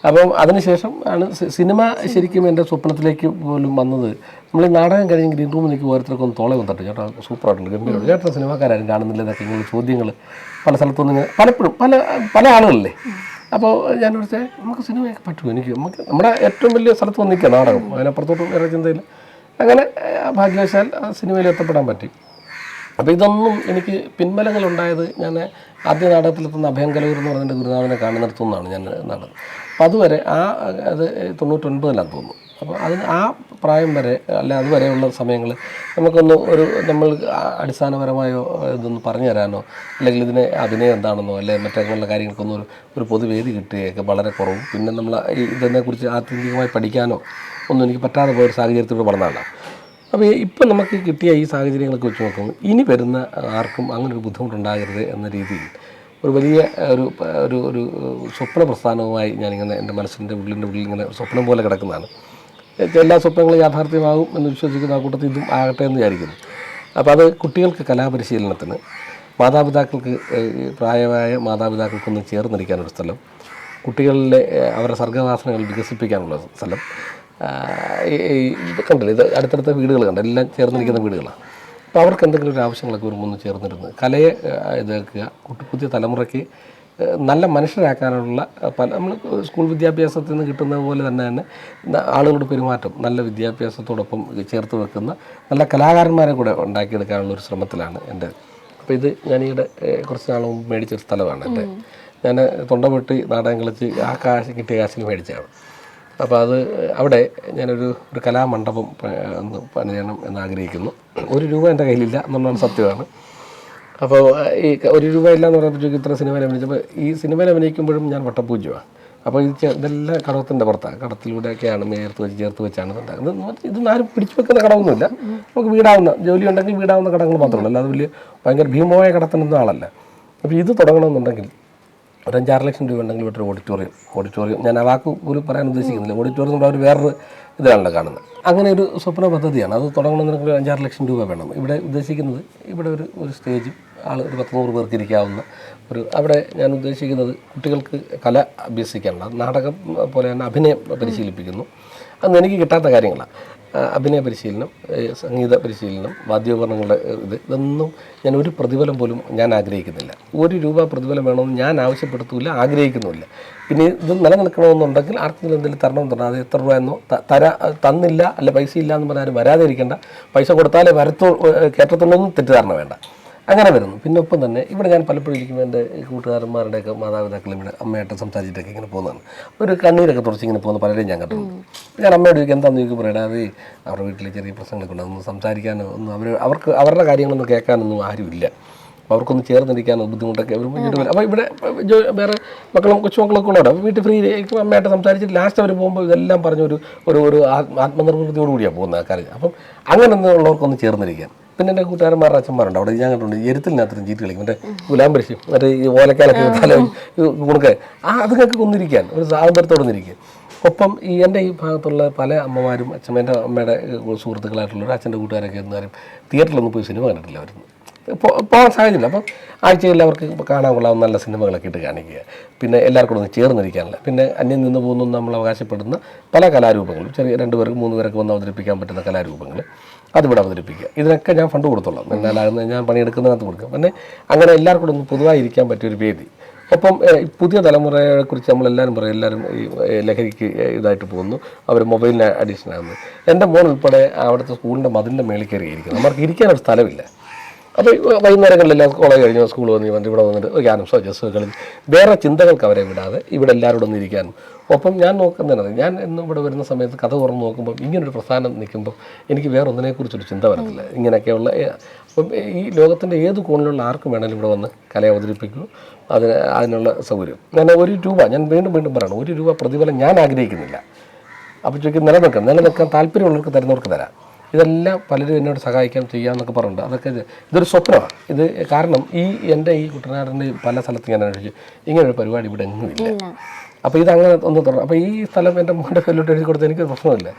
അപ്പം അതിനുശേഷം ആണ് സിനിമ ശരിക്കും എന്റെ സ്വപ്നത്തിലേക്ക് പോലും വന്നത്. നമ്മൾ ഈ നാടകം കഴിഞ്ഞ് ഗ്രീൻ റൂമിൽ നിൽക്കുമ്പോൾ ഓരോരുത്തർക്ക് ഒന്ന് തോളെ വന്നിട്ട് ചേട്ടാ സൂപ്പറായിട്ടുണ്ട്. ഗംഭീരമാണ് ചേട്ടാ സിനിമാക്കാരും കാണുന്നില്ല. എന്നൊക്കെ ഇങ്ങനെ ചോദ്യങ്ങൾ പല സ്ഥലത്തുനിന്ന് ഇങ്ങനെ പലപ്പോഴും പല പല ആളുകളില്ലേ? അപ്പോൾ ഞാൻ വിളിച്ചേ നമുക്ക് സിനിമയൊക്കെ പറ്റുമോ എനിക്ക് നമുക്ക് നമ്മുടെ ഏറ്റവും വലിയ സ്ഥലത്ത് വന്ന് നിൽക്കുക നാടകം. അതിനപ്പുറത്തോട്ടും വേറെ ചിന്തയില്ല. അങ്ങനെ ഭാഗ്യവശാൽ സിനിമയിൽ എത്തപ്പെടാൻ പറ്റി. അപ്പോൾ ഇതൊന്നും എനിക്ക് പിൻബലങ്ങളുണ്ടായത് ഞാൻ ആദ്യ നാടകത്തിലെത്തുന്ന അഭയങ്കലൂർ എന്ന് പറഞ്ഞ ഗുരുനാഥനെ കാണുന്നിടത്തുനിന്നാണ് ഞാൻ നാടകം അപ്പോൾ അതുവരെ ആ അത് തൊണ്ണൂറ്റൊൻപതിലാന്ന് തോന്നുന്നു. അപ്പോൾ അതിന് ആ പ്രായം വരെ അല്ല അതുവരെയുള്ള സമയങ്ങൾ നമുക്കൊന്ന് ഒരു നമ്മൾ അടിസ്ഥാനപരമായോ ഇതൊന്ന് പറഞ്ഞു തരാനോ അല്ലെങ്കിൽ ഇതിനെ അഭിനയം എന്താണെന്നോ അല്ലെ മറ്റങ്ങനെയുള്ള കാര്യങ്ങൾക്കൊന്നും ഒരു ഒരു പൊതുവേദി കിട്ടുകയൊക്കെ വളരെ കുറവും. പിന്നെ നമ്മൾ ഇതിനെക്കുറിച്ച് ആത്യന്തികമായി പഠിക്കാനോ ഒന്നും എനിക്ക് പറ്റാതെ പോയ ഒരു സാഹചര്യത്തിലൂടെ വളർന്നതാണ്. അപ്പോൾ ഇപ്പം നമുക്ക് കിട്ടിയ ഈ സാഹചര്യങ്ങളൊക്കെ വെച്ച് നോക്കുമ്പോൾ ഇനി വരുന്ന ആർക്കും അങ്ങനെ ഒരു ബുദ്ധിമുട്ടുണ്ടാകരുത് എന്ന രീതിയിൽ ഒരു വലിയ ഒരു ഒരു ഒരു സ്വപ്ന പ്രസ്ഥാനവുമായി ഞാനിങ്ങനെ എന്റെ മനസ്സിന്റെ ഉള്ളിന്റെ ഉള്ളിൽ ഇങ്ങനെ സ്വപ്നം പോലെ കിടക്കുന്നതാണ്. എല്ലാ സ്വപ്നങ്ങളും യാഥാർത്ഥ്യമാകും എന്ന് വിശ്വസിക്കുന്ന ആ കൂട്ടത്തിൽ ഇതും ആകട്ടെ എന്ന് വിചാരിക്കുന്നു. അപ്പോൾ അത് കുട്ടികൾക്ക് കലാപരിശീലനത്തിന് മാതാപിതാക്കൾക്ക് പ്രായമായ മാതാപിതാക്കൾക്കൊന്ന് ചേർന്നിരിക്കാനൊരു സ്ഥലം കുട്ടികളിലെ അവരുടെ സർഗവാസനകൾ വികസിപ്പിക്കാനുള്ള സ്ഥലം ഇത് കണ്ടില്ലേ? ഇത് അടുത്തടുത്ത വീടുകൾ കണ്ട? എല്ലാം ചേർന്നിരിക്കുന്ന വീടുകളാണ് അപ്പോൾ അവർക്ക് എന്തെങ്കിലും ഒരു ആവശ്യങ്ങളൊക്കെ വരുമ്പോൾ ഒന്ന് ചേർന്നിരുന്ന് കലയെ ഇതാക്കുക കുട്ടി പുതിയ തലമുറയ്ക്ക് നല്ല മനുഷ്യരാക്കാനുള്ള പല നമ്മൾ സ്കൂൾ വിദ്യാഭ്യാസത്തിൽ നിന്ന് കിട്ടുന്ന പോലെ തന്നെ തന്നെ ആളുകളുടെ പെരുമാറ്റം നല്ല വിദ്യാഭ്യാസത്തോടൊപ്പം ചേർത്ത് വെക്കുന്ന നല്ല കലാകാരന്മാരെ കൂടെ ഉണ്ടാക്കിയെടുക്കാനുള്ള ഒരു ശ്രമത്തിലാണ് എന്റെ. അപ്പോൾ ഇത് ഞാൻ ഈയിടെ കുറച്ച് നാൾ മുമ്പ് മേടിച്ചൊരു സ്ഥലമാണ് എന്റെ. ഞാൻ തൊണ്ട പൊട്ടി നാടകം കളിച്ച് ആ കാശ് കിട്ടിയ കാശിൽ മേടിച്ചതാണ്. അപ്പോൾ അത് അവിടെ ഞാനൊരു ഒരു കലാമണ്ഡപം ഒന്ന് പണിയണം എന്ന് ആഗ്രഹിക്കുന്നു ഒരു രൂപ എന്റെ കയ്യിലില്ല എന്നുള്ളതാണ് സത്യമാണ്. അപ്പോൾ ഈ ഒരു രൂപ ഇല്ല എന്ന് പറയുമ്പോഴത്തേക്ക് ഇത്ര സിനിമയിൽ അഭിനയിച്ചപ്പോൾ ഈ സിനിമയിൽ അഭിനയിക്കുമ്പോഴും ഞാൻ വട്ടപ്പൂജ്യമാണ് അപ്പോൾ ഇത് ഇതെല്ലാം കടത്തിന്റെ പുറത്താണ്. കടത്തിലൂടെയൊക്കെയാണ് ചേർത്ത് വെച്ച് ചേർത്ത് വെച്ചാണ് ഉണ്ടാക്കുന്നത് ഇത് ആരും പിടിച്ചു വെക്കുന്ന കടമൊന്നുമില്ല. നമുക്ക് വീടാവുന്ന ജോലി ഉണ്ടെങ്കിൽ വീടാവുന്ന കടങ്ങൾ മാത്രമല്ല അല്ലാതെ വലിയ ഭയങ്കര ഭീമമായ കടത്തിനൊന്നും ആളല്ല. അപ്പോൾ ഇത് തുടങ്ങണമെന്നുണ്ടെങ്കിൽ ഒരു അഞ്ചാറ് ലക്ഷം രൂപ ഉണ്ടെങ്കിൽ ഇവിടെ ഒരു ഓഡിറ്റോറിയം ഓഡിറ്റോറിയം ഞാൻ ആ വാക്ക് പോലും പറയാൻ ഉദ്ദേശിക്കുന്നില്ല. ഓഡിറ്റോറിയം നമ്മൾ ഒരു വേറൊരു ഇതിലാണല്ലോ കാണുന്നത്. അങ്ങനെ ഒരു സ്വപ്ന പദ്ധതിയാണ്. അത് തുടങ്ങണമെന്നുണ്ടെങ്കിൽ ഒരു അഞ്ചാറ് ലക്ഷം രൂപ വേണം. ഇവിടെ ഉദ്ദേശിക്കുന്നത് ഇവിടെ ഒരു ഒരു സ്റ്റേജ് ആൾ ഒരു പത്ത് നൂറ് പേർക്ക് ഇരിക്കാവുന്ന ഒരു അവിടെ ഞാൻ ഉദ്ദേശിക്കുന്നത് കുട്ടികൾക്ക് കല അഭ്യസിക്കാനുള്ള നാടകം പോലെ തന്നെ അഭിനയം പരിശീലിപ്പിക്കുന്നു. അന്ന് എനിക്ക് കിട്ടാത്ത കാര്യങ്ങളാണ് അഭിനയ പരിശീലനം സംഗീത പരിശീലനം വാദ്യോപകരണങ്ങളുടെ ഇത് ഇതൊന്നും ഞാൻ ഒരു പ്രതിഫലം പോലും ഞാൻ ആഗ്രഹിക്കുന്നില്ല. ഒരു രൂപ പ്രതിഫലം വേണമെന്ന് ഞാൻ ആവശ്യപ്പെടുത്തുമില്ല ആഗ്രഹിക്കുന്നുമില്ല. പിന്നെ ഇത് നിലനിൽക്കണമെന്നുണ്ടെങ്കിൽ ആർക്കെങ്കിലും എന്തെങ്കിലും തരണം തരണം. അത് എത്ര രൂപ എന്നോ തരാ തന്നില്ല അല്ല പൈസ ഇല്ല എന്ന് പറഞ്ഞാൽ വരാതെ ഇരിക്കേണ്ട പൈസ കൊടുത്താലേ വരത്തോ കേട്ടത്തുള്ളൂ എന്നും തെറ്റിദ്ധാരണ വേണ്ട. അങ്ങനെ വരുന്നു. പിന്നെ ഒപ്പം തന്നെ ഇവിടെ ഞാൻ പലപ്പോഴും ഇരിക്കുമ്പോൾ എന്റെ കൂട്ടുകാരന്മാരുടെയൊക്കെ മാതാപിതാക്കൾ ഇവിടെ അമ്മയായിട്ട് സംസാരിച്ചിട്ടൊക്കെ ഇങ്ങനെ പോകുന്നതാണ്. ഒരു കണ്ണീരൊക്കെ തുടച്ച് ഇങ്ങനെ പോകുന്ന പലരെയും ഞാൻ കണ്ടിട്ടുണ്ട്. ഞാൻ അമ്മയോട് ചോദിക്കും എന്താണെന്ന് ചോദിക്കുമ്പോൾ പറയണേ അത് അവരുടെ വീട്ടിലെ ചെറിയ പ്രശ്നങ്ങളൊക്കെ ഉണ്ട്. അതൊന്നും സംസാരിക്കാനോ ഒന്നും അവർ അവർക്ക് അവരുടെ കാര്യങ്ങളൊന്നും കേൾക്കാനൊന്നും ആരുമില്ല. അപ്പോൾ അവർക്കൊന്ന് ചേർന്നിരിക്കാനോ ബുദ്ധിമുട്ടൊക്കെ അവർ മുന്നോട്ട് വരും അപ്പോൾ ഇവിടെ വേറെ മക്കളും കൊച്ചുമക്കളൊക്കെ ഉണ്ടാവും അപ്പോൾ വീട്ടിൽ ഫ്രീ അമ്മയായിട്ട് സംസാരിച്ചിട്ട് ലാസ്റ്റ് അവർ പോകുമ്പോൾ ഇതെല്ലാം പറഞ്ഞ ഒരു ഒരു ഒരു ആത്മ പോകുന്ന പോകുന്നത് ആ കാര്യം. അപ്പം അങ്ങനെ ഉള്ളവർക്കൊന്ന് ചേർന്നിരിക്കാൻ. പിന്നെ എന്റെ കൂട്ടുകാരന്മാരുടെ അച്ഛന്മാരുണ്ട് അവിടെ ഞാൻ കണ്ടിട്ടുണ്ട് എരുത്തിനകത്തും ചീറ്റ് കളിക്കും. മറ്റേ ഗുലാംബരിശി മറ്റേ ഈ ഓലക്കാലൊക്കെ തല കൊടുക്ക ആ അതുങ്ങൾക്ക് കൊന്നിരിക്കാൻ ഒരു സ്വാതന്ത്ര്യത്തോടെ ഒപ്പം ഈ എന്റെ ഈ ഭാഗത്തുള്ള പല അമ്മമാരും അച്ഛൻ എന്റെ അമ്മയുടെ സുഹൃത്തുക്കളായിട്ടുള്ളവർ അച്ഛന്റെ കൂട്ടുകാരൊക്കെ എന്നാലും തിയേറ്ററിലൊന്നും പോയി സിനിമ കണ്ടിട്ടില്ല അവരുന്ന്. പോ- പോകാൻ സാഹചര്യമില്ല. അപ്പം ആഴ്ചയിൽ അവർക്ക് കാണാൻ കൊള്ളാവുന്ന നല്ല സിനിമകളൊക്കെ ഇട്ട് കാണിക്കുക. പിന്നെ എല്ലാവർക്കും ഒന്ന് ചേർന്നിരിക്കാനില്ല. പിന്നെ അന്യം നിന്ന് പോകുന്നു നമ്മൾ അവകാശപ്പെടുന്ന പല കലാരൂപങ്ങളും ചെറിയ രണ്ട് പേർക്ക് മൂന്ന് പേരൊക്കെ വന്ന് അവതരിപ്പിക്കാൻ പറ്റുന്ന കലാരൂപങ്ങൾ. അതിവിടെ അവതരിപ്പിക്കുക. ഇതിനൊക്കെ ഞാൻ ഫണ്ട് കൊടുത്തോളാം. എന്നാലാകുന്ന ഞാൻ പണിയെടുക്കുന്നതിനകത്ത് കൊടുക്കാം പിന്നെ അങ്ങനെ എല്ലാവർക്കും കൂടെ ഒന്ന് പൊതുവായി ഇരിക്കാൻ പറ്റിയൊരു വേദി ഒപ്പം പുതിയ തലമുറയെ കുറിച്ച് നമ്മളെല്ലാവരും പറയും എല്ലാവരും ഈ ലഹരിക്ക് ഇതായിട്ട് പോകുന്നു. അവർ മൊബൈലിന് അഡിക്ഷൻ ആകുന്നു എന്റെ മോൻ ഉൾപ്പെടെ അവിടുത്തെ സ്കൂളിന്റെ മതിലിന്റെ മേളിൽ കയറി ഇരിക്കുന്നു നമുക്ക് ഇരിക്കാനൊരു സ്ഥലമില്ല. അപ്പോൾ വൈകുന്നേരങ്ങളിലെല്ലാം കോളേജ് കഴിഞ്ഞോ സ്കൂൾ വന്ന് വന്നിട്ട് ഇവിടെ വന്നിട്ട് ഒരു ഗാനംസോ ജസ്സോ കളി വേറെ ചിന്തകൾക്ക് അവരെ വിടാതെ ഇവിടെ എല്ലാവരോടും ഒന്ന് ഇരിക്കാനും ഒപ്പം ഞാൻ നോക്കുന്നതാണ് ഞാൻ എന്നും ഇവിടെ വരുന്ന സമയത്ത് കഥ തുറന്ന് നോക്കുമ്പോൾ ഇങ്ങനൊരു പ്രസ്ഥാനം നിൽക്കുമ്പോൾ എനിക്ക് വേറെ ഒന്നിനെക്കുറിച്ചൊരു ചിന്ത വരത്തില്ല. ഇങ്ങനെയൊക്കെയുള്ള അപ്പം ഈ ലോകത്തിന്റെ ഏത് കോണിലുള്ള ആർക്കും വേണമെങ്കിലും ഇവിടെ വന്ന് കല അവതരിപ്പിക്കൂ. അതിന് അതിനുള്ള സൗകര്യം. ഞാൻ ഒരു രൂപ ഞാൻ വീണ്ടും വീണ്ടും പറയണം ഒരു രൂപ പ്രതിഫലം ഞാൻ ആഗ്രഹിക്കുന്നില്ല. അപ്പോൾ ചോദിക്കും നിലനിൽക്കാം. നിലനിൽക്കാൻ താല്പര്യമുള്ളവർക്ക് തരുന്നവർക്ക് തരാം. ഇതെല്ലാം പലരും എന്നോട് സഹായിക്കാൻ ചെയ്യാമെന്നൊക്കെ പറഞ്ഞിട്ടുണ്ട്. അതൊക്കെ ഇത് ഇതൊരു സ്വപ്നമാണ് ഇത് കാരണം ഈ എന്റെ ഈ കുട്ടനാടിന്റെ പല സ്ഥലത്ത് ഞാൻ അന്വേഷിച്ചു ഇങ്ങനെ ഒരു പരിപാടി ഇവിടെ എങ്ങും ഇല്ല. അപ്പോൾ ഇതങ്ങനെ ഒന്ന് തുടങ്ങും അപ്പോൾ ഈ സ്ഥലം എന്റെ മോന്റെ പേരിലോട്ട് എഴുതി കൊടുത്ത് എനിക്ക് പ്രശ്നമില്ല.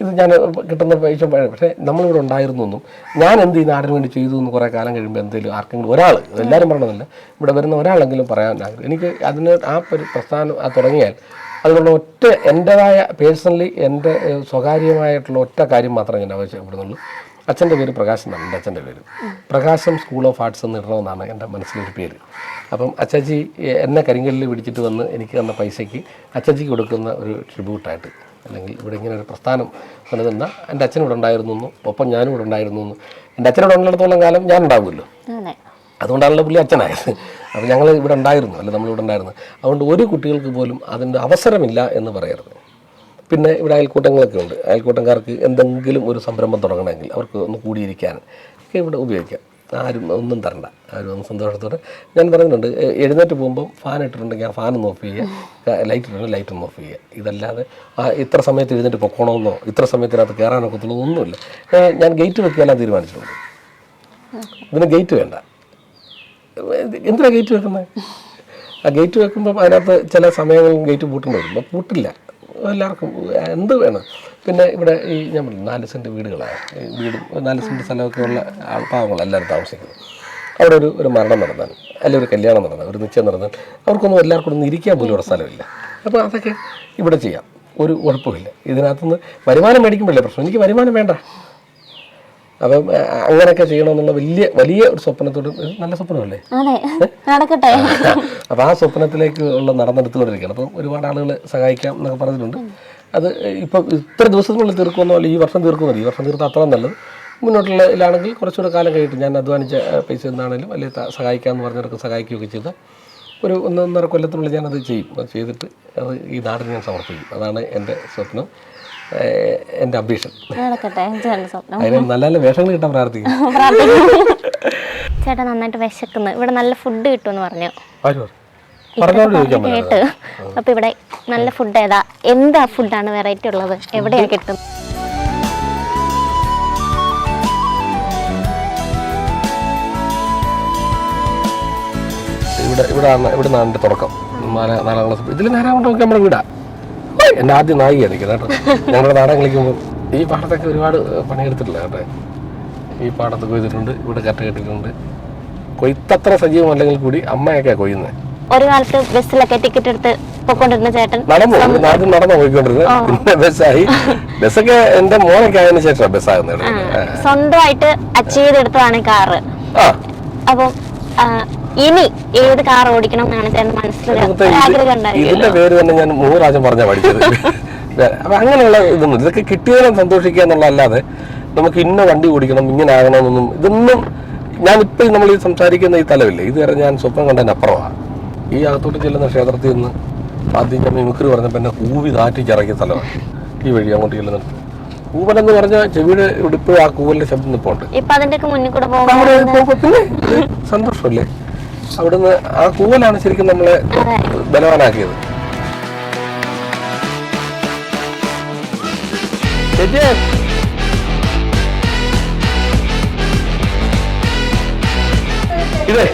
ഇത് ഞാൻ കിട്ടുന്ന പൈസ പക്ഷേ നമ്മളിവിടെ ഉണ്ടായിരുന്നു എന്നും ഞാൻ എന്ത് ഈ നാടിന് വേണ്ടി ചെയ്തു എന്ന് കുറേ കാലം കഴിയുമ്പോൾ എന്തെങ്കിലും ആർക്കെങ്കിലും ഒരാൾ എല്ലാവരും പറയണമെന്നില്ല ഇവിടെ വരുന്ന ഒരാളെങ്കിലും പറയാൻ ആഗ്രഹം. എനിക്ക് അതിന് ആ ഒരു പ്രസ്ഥാനം തുടങ്ങിയാൽ അതുകൊണ്ട് ഒറ്റ എന്റെതായ പേഴ്സണലി എന്റെ സ്വകാര്യമായിട്ടുള്ള ഒറ്റ കാര്യം മാത്രമേ ഞാൻ ആവശ്യപ്പെടുന്നുള്ളൂ. അച്ഛന്റെ പേര് പ്രകാശൻ എന്നാണ് എന്റെ അച്ഛന്റെ പേര്. പ്രകാശം സ്കൂൾ ഓഫ് ആർട്സ് എന്ന് ഇടണമെന്നാണ് എന്റെ മനസ്സിലൊരു പേര്. അപ്പം അച്ചാച്ചി എന്നെ കരിങ്കല്ലിൽ പിടിച്ചിട്ട് വന്ന് എനിക്ക് തന്ന പൈസയ്ക്ക് അച്ചാച്ചിക്ക് കൊടുക്കുന്ന ഒരു ട്രിബ്യൂട്ടായിട്ട് അല്ലെങ്കിൽ ഇവിടെ ഇങ്ങനെ ഒരു പ്രസ്ഥാനം നിലനിന്ന എന്റെ അച്ഛൻ ഇവിടെ ഉണ്ടായിരുന്നു ഒപ്പം ഞാനും ഇവിടെ ഉണ്ടായിരുന്നു എന്റെ അച്ഛനോട് ഉള്ളിടത്തോളം കാലം ഞാൻ ഉണ്ടാവുമല്ലോ. അതുകൊണ്ടാണല്ലോ പുള്ളി അച്ഛനായത്. അപ്പോൾ ഞങ്ങൾ ഇവിടെ ഉണ്ടായിരുന്നു അല്ല? നമ്മളിവിടെ ഉണ്ടായിരുന്നു. അതുകൊണ്ട് ഒരു കുട്ടികൾക്ക് പോലും അതിന്റെ അവസരമില്ല എന്ന് പറയരുത്. പിന്നെ ഇവിടെ അയൽക്കൂട്ടങ്ങളൊക്കെ ഉണ്ട്. അയൽക്കൂട്ടംകാർക്ക് എന്തെങ്കിലും ഒരു സംരംഭം തുടങ്ങണമെങ്കിൽ അവർക്ക് ഒന്ന് കൂടിയിരിക്കാൻ ഒക്കെ ഇവിടെ ഉപയോഗിക്കാം. ആരും ഒന്നും തരണ്ട. ആരും ഒന്ന് സന്തോഷത്തോടെ. ഞാൻ പറയുന്നുണ്ട് എഴുന്നേറ്റ് പോകുമ്പോൾ ഫാൻ ഇട്ടിട്ടുണ്ടെങ്കിൽ ആ ഫാൻ ഒന്ന് ഓഫ് ചെയ്യുക. ലൈറ്റ് ഇട്ടിട്ടുണ്ടെങ്കിൽ ലൈറ്റ് ഒന്ന് ഓഫ് ചെയ്യുക. ഇതല്ലാതെ ആ ഇത്ര സമയത്ത് എഴുന്നേറ്റ് പൊക്കണമെന്നോ ഇത്ര സമയത്തിനകത്ത് കയറാനൊക്കത്തുള്ളൂ ഒന്നുമില്ല. ഞാൻ ഗേറ്റ് വെക്കാനാണ് തീരുമാനിച്ചിട്ടുണ്ട്. ഇതിന് ഗേറ്റ് വേണ്ട. എന്തിനാ ഗേറ്റ് വെക്കുന്നത് ആ ഗേറ്റ് വെക്കുമ്പോൾ അതിനകത്ത് ചില സമയങ്ങളിൽ ഗേറ്റ് പൂട്ടേണ്ടി വരും. അപ്പോൾ പൂട്ടില്ല. എല്ലാവർക്കും എന്ത് വേണം? പിന്നെ ഇവിടെ ഈ ഞാൻ പറഞ്ഞു നാല് സെന്റ് വീടുകളാണ് വീടും നാല് സെന്റ് സ്ഥലമൊക്കെ ഉള്ള പാവങ്ങൾ എല്ലാവരും താമസിക്കുന്നത്. അവിടെ ഒരു ഒരു മരണം നടന്നാൽ അല്ലെങ്കിൽ ഒരു കല്യാണം നടന്നാൽ ഒരു നിശ്ചയം നടന്നാൽ അവർക്കൊന്നും എല്ലാവർക്കും ഒന്നും ഇരിക്കാൻ പോലും ഇവിടെ സ്ഥലമില്ല. അപ്പോൾ അതൊക്കെ ഇവിടെ ചെയ്യാം. ഒരു കുഴപ്പമില്ല. ഇതിനകത്തുനിന്ന് വരുമാനം മേടിക്കുമ്പോഴല്ലേ പ്രശ്നം? എനിക്ക് വരുമാനം വേണ്ട. അപ്പം അങ്ങനെയൊക്കെ ചെയ്യണമെന്നുള്ള വലിയ വലിയ ഒരു സ്വപ്നത്തോട് നല്ല സ്വപ്നമല്ലേ? നടക്കട്ടെ. അപ്പോൾ ആ സ്വപ്നത്തിലേക്ക് ഉള്ള നടന്നെടുത്തുകൊണ്ടിരിക്കുകയാണ് അപ്പം ഒരുപാട് ആളുകൾ സഹായിക്കാം എന്നൊക്കെ പറഞ്ഞിട്ടുണ്ട്. അത് ഇപ്പം ഇത്ര ദിവസത്തിനുള്ളിൽ തീർക്കുമെന്നോ അല്ലെങ്കിൽ ഈ വർഷം തീർക്കുമോ ഈ വർഷം തീർത്താൽ അത്ര നല്ലത്. മുന്നോട്ടുള്ള ഇതിലാണെങ്കിൽ കുറച്ചുകൂടെ കാലം കഴിഞ്ഞിട്ട് ഞാൻ അധ്വാനിച്ച പൈസ എന്താണെങ്കിലും അല്ലെങ്കിൽ സഹായിക്കാമെന്ന് പറഞ്ഞവർക്ക് സഹായിക്കുകയൊക്കെ ചെയ്ത് ഒരു ഒന്നൊന്നര കൊല്ലത്തിനുള്ളിൽ ഞാനത് ചെയ്യും. അത് ചെയ്തിട്ട് അത് ഈ നാടിന് ഞാൻ സമർപ്പിക്കും. അതാണ് എന്റെ സ്വപ്നം. എന്റെ അംബീഷൻ. അതിന് നല്ല നല്ല വേഷങ്ങൾ കിട്ടാൻ പ്രാർത്ഥിക്കും ചേട്ടാ നന്നായിട്ട് വിശക്കുന്നു. ഇവിടെ നല്ല ഫുഡ് കിട്ടുമെന്ന് പറഞ്ഞു. കേട്ട്. അപ്പൊ ഇവിടെ നല്ല ഫുഡ് ഏതാ? എന്താ ഫുഡാണ് വെറൈറ്റി ഉള്ളത്? എവിടെയാ കിട്ടും? ഇവിടെ ഇവിടെ ഇവിടെ നാടിന്റെ തുടക്കം. നാല് ക്ലാസ് ഇതിൽ നാലാം നമുക്ക് നമ്മുടെ വീടാ! എന്റെ ആദ്യം നായികയാണ് നിൽക്കുന്നത് കേട്ടോ. ഞങ്ങളുടെ നാടകം കളിക്കുമ്പോൾ ഈ പാടത്തൊക്കെ ഒരുപാട് പണിയെടുത്തിട്ടില്ല കേട്ടോ. ഈ പാടത്ത് കൊയ്തിട്ടുണ്ട് ഇവിടെ കറ്റ കെട്ടിട്ടുണ്ട് കൊയ്ത്തത്ര സജീവമല്ലെങ്കിൽ കൂടി അമ്മയൊക്കെ കൊയ്യുന്നത് ഒരു കാലത്ത് ബസ്സിലൊക്കെ ടിക്കറ്റ് എടുത്ത് പൊക്കൊണ്ടിരുന്ന ചേട്ടൻ നടന്നു ആദ്യം നടന്നു പോയിക്കൊണ്ടിരുന്നത്. പിന്നെ ബസ്സായി. ബസ്സൊക്കെ എന്റെ മോനൊക്കെ ആയതിനു ശേഷം ബസ്സാകുന്നത്. സ്വന്തമായിട്ട് അച്ചീവ് ചെയ്തെടുത്തതാണ് കാറ്. അപ്പൊ ഇനി ഏത് കാർ ഓടിക്കണം എന്നാണ് ചേട്ടൻ മനസ്സിൽ ആഗ്രഹം ഇതിന്റെ പേര് തന്നെ ഞാൻ മൂന്ന് പ്രാവശ്യം പറഞ്ഞാ പഠിച്ചത്. അപ്പൊ അങ്ങനെയുള്ള ഇതൊന്നും ഇതൊക്കെ കിട്ടിയതിനും സന്തോഷിക്കുക എന്നുള്ളതല്ലാതെ നമുക്ക് ഇന്ന വണ്ടി ഓടിക്കണം ഇങ്ങനെ ആകണമെന്നൊന്നും ഇതൊന്നും ഞാൻ ഇപ്പോൾ നമ്മൾ ഈ സംസാരിക്കുന്ന ഈ തലമില്ലേ ഇതുവരെ ഞാൻ സ്വപ്നം കണ്ടതിന് അപ്പുറമാണ് ഈ അകത്തോട്ട് ചെല്ലുന്ന ക്ഷേത്രത്തിൽ നിന്ന് ആദ്യം ഞാൻ മിമിക്രി പറഞ്ഞപ്പോൾ എന്നെ കൂവി താറ്റിച്ചിറക്കിയ സ്ഥലമാണ്. ഈ വഴി അങ്ങോട്ട് ചെല്ലുന്നത് കൂവൻ എന്ന് പറഞ്ഞാൽ ചെവിയുടെ ഉടുപ്പ് ആ കൂവലിന്റെ ശബ്ദം ഇപ്പൊ ഒരു സന്തോഷമല്ലേ? അവിടുന്ന് ആ കൂവലാണ് ശരിക്കും നമ്മളെ ബലവാനാക്കിയത്. ഇതേ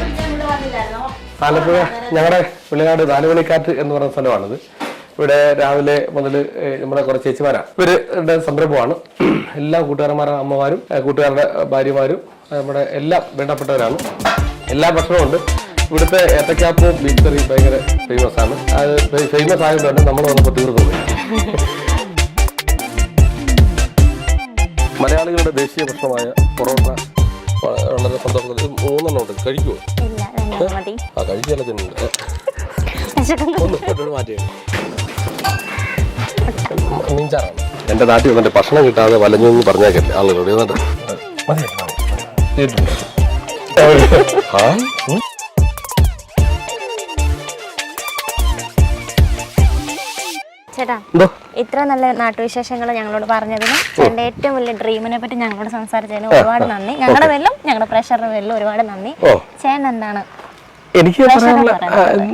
ആലപ്പുഴ ഞങ്ങളുടെ വെള്ളിനാട് നാലുമണിക്കാറ്റ് എന്ന് പറയുന്ന സ്ഥലമാണിത്. ഇവിടെ രാവിലെ മുതൽ നമ്മുടെ കുറച്ച് ചേച്ചിമാരാണ് ഇവരുടെ സംരംഭമാണ്. എല്ലാ കൂട്ടുകാരന്മാരുടെ അമ്മമാരും കൂട്ടുകാരുടെ ഭാര്യമാരും നമ്മുടെ എല്ലാം വേണ്ടപ്പെട്ടവരാണ്. എല്ലാ ഭക്ഷണവും ഉണ്ട്. ഇവിടുത്തെ ഏത്തക്കാപ്പും ബീഫ് കറി ഭയങ്കര ഫേമസ് ആണ്. അത് ഫേമസ് ആയതുകൊണ്ട് നമ്മൾ വന്നപ്പോൾ തീർന്നു പോയി. മലയാളികളുടെ ദേശീയ ഭക്ഷണമായ പൊറോട്ട വളരെ സന്തോഷം. മൂന്നെണ്ണം ഉണ്ട്. കഴിക്കുമോ ഇല്ല രണ്ടെണ്ണം മതി. ആ കഴിക്കാൻ തന്നെ ഒന്ന് ഇങ്ങോട്ടോട്ട് മാറ്റി മീൻചാറാണ്. എന്റെ നാട്ടിൽ വന്നിട്ട് ഭക്ഷണം കിട്ടാതെ വലഞ്ഞു എന്ന് പറഞ്ഞേക്കല്ലേ ആളുകളോട്. എന്നിട്ട് മതി കേട്ടിട്ടുണ്ടോ? ചേട്ടാ ഇത്ര നല്ല നാട്ടുവിശേഷങ്ങൾ ഞങ്ങളോട് പറഞ്ഞതിന് എന്റെ ഏറ്റവും വലിയ ഡ്രീമിനെ പറ്റി ഞങ്ങളോട് സംസാരിച്ചതിന് ഒരുപാട് നന്ദി. ഞങ്ങളുടെ പേരിലും ഞങ്ങളുടെ പ്രഷറിന്റെ പേരിലും ഒരുപാട് നന്ദി. ചേട്ടൻ എന്താണ്? എനിക്ക് പറയാനുള്ള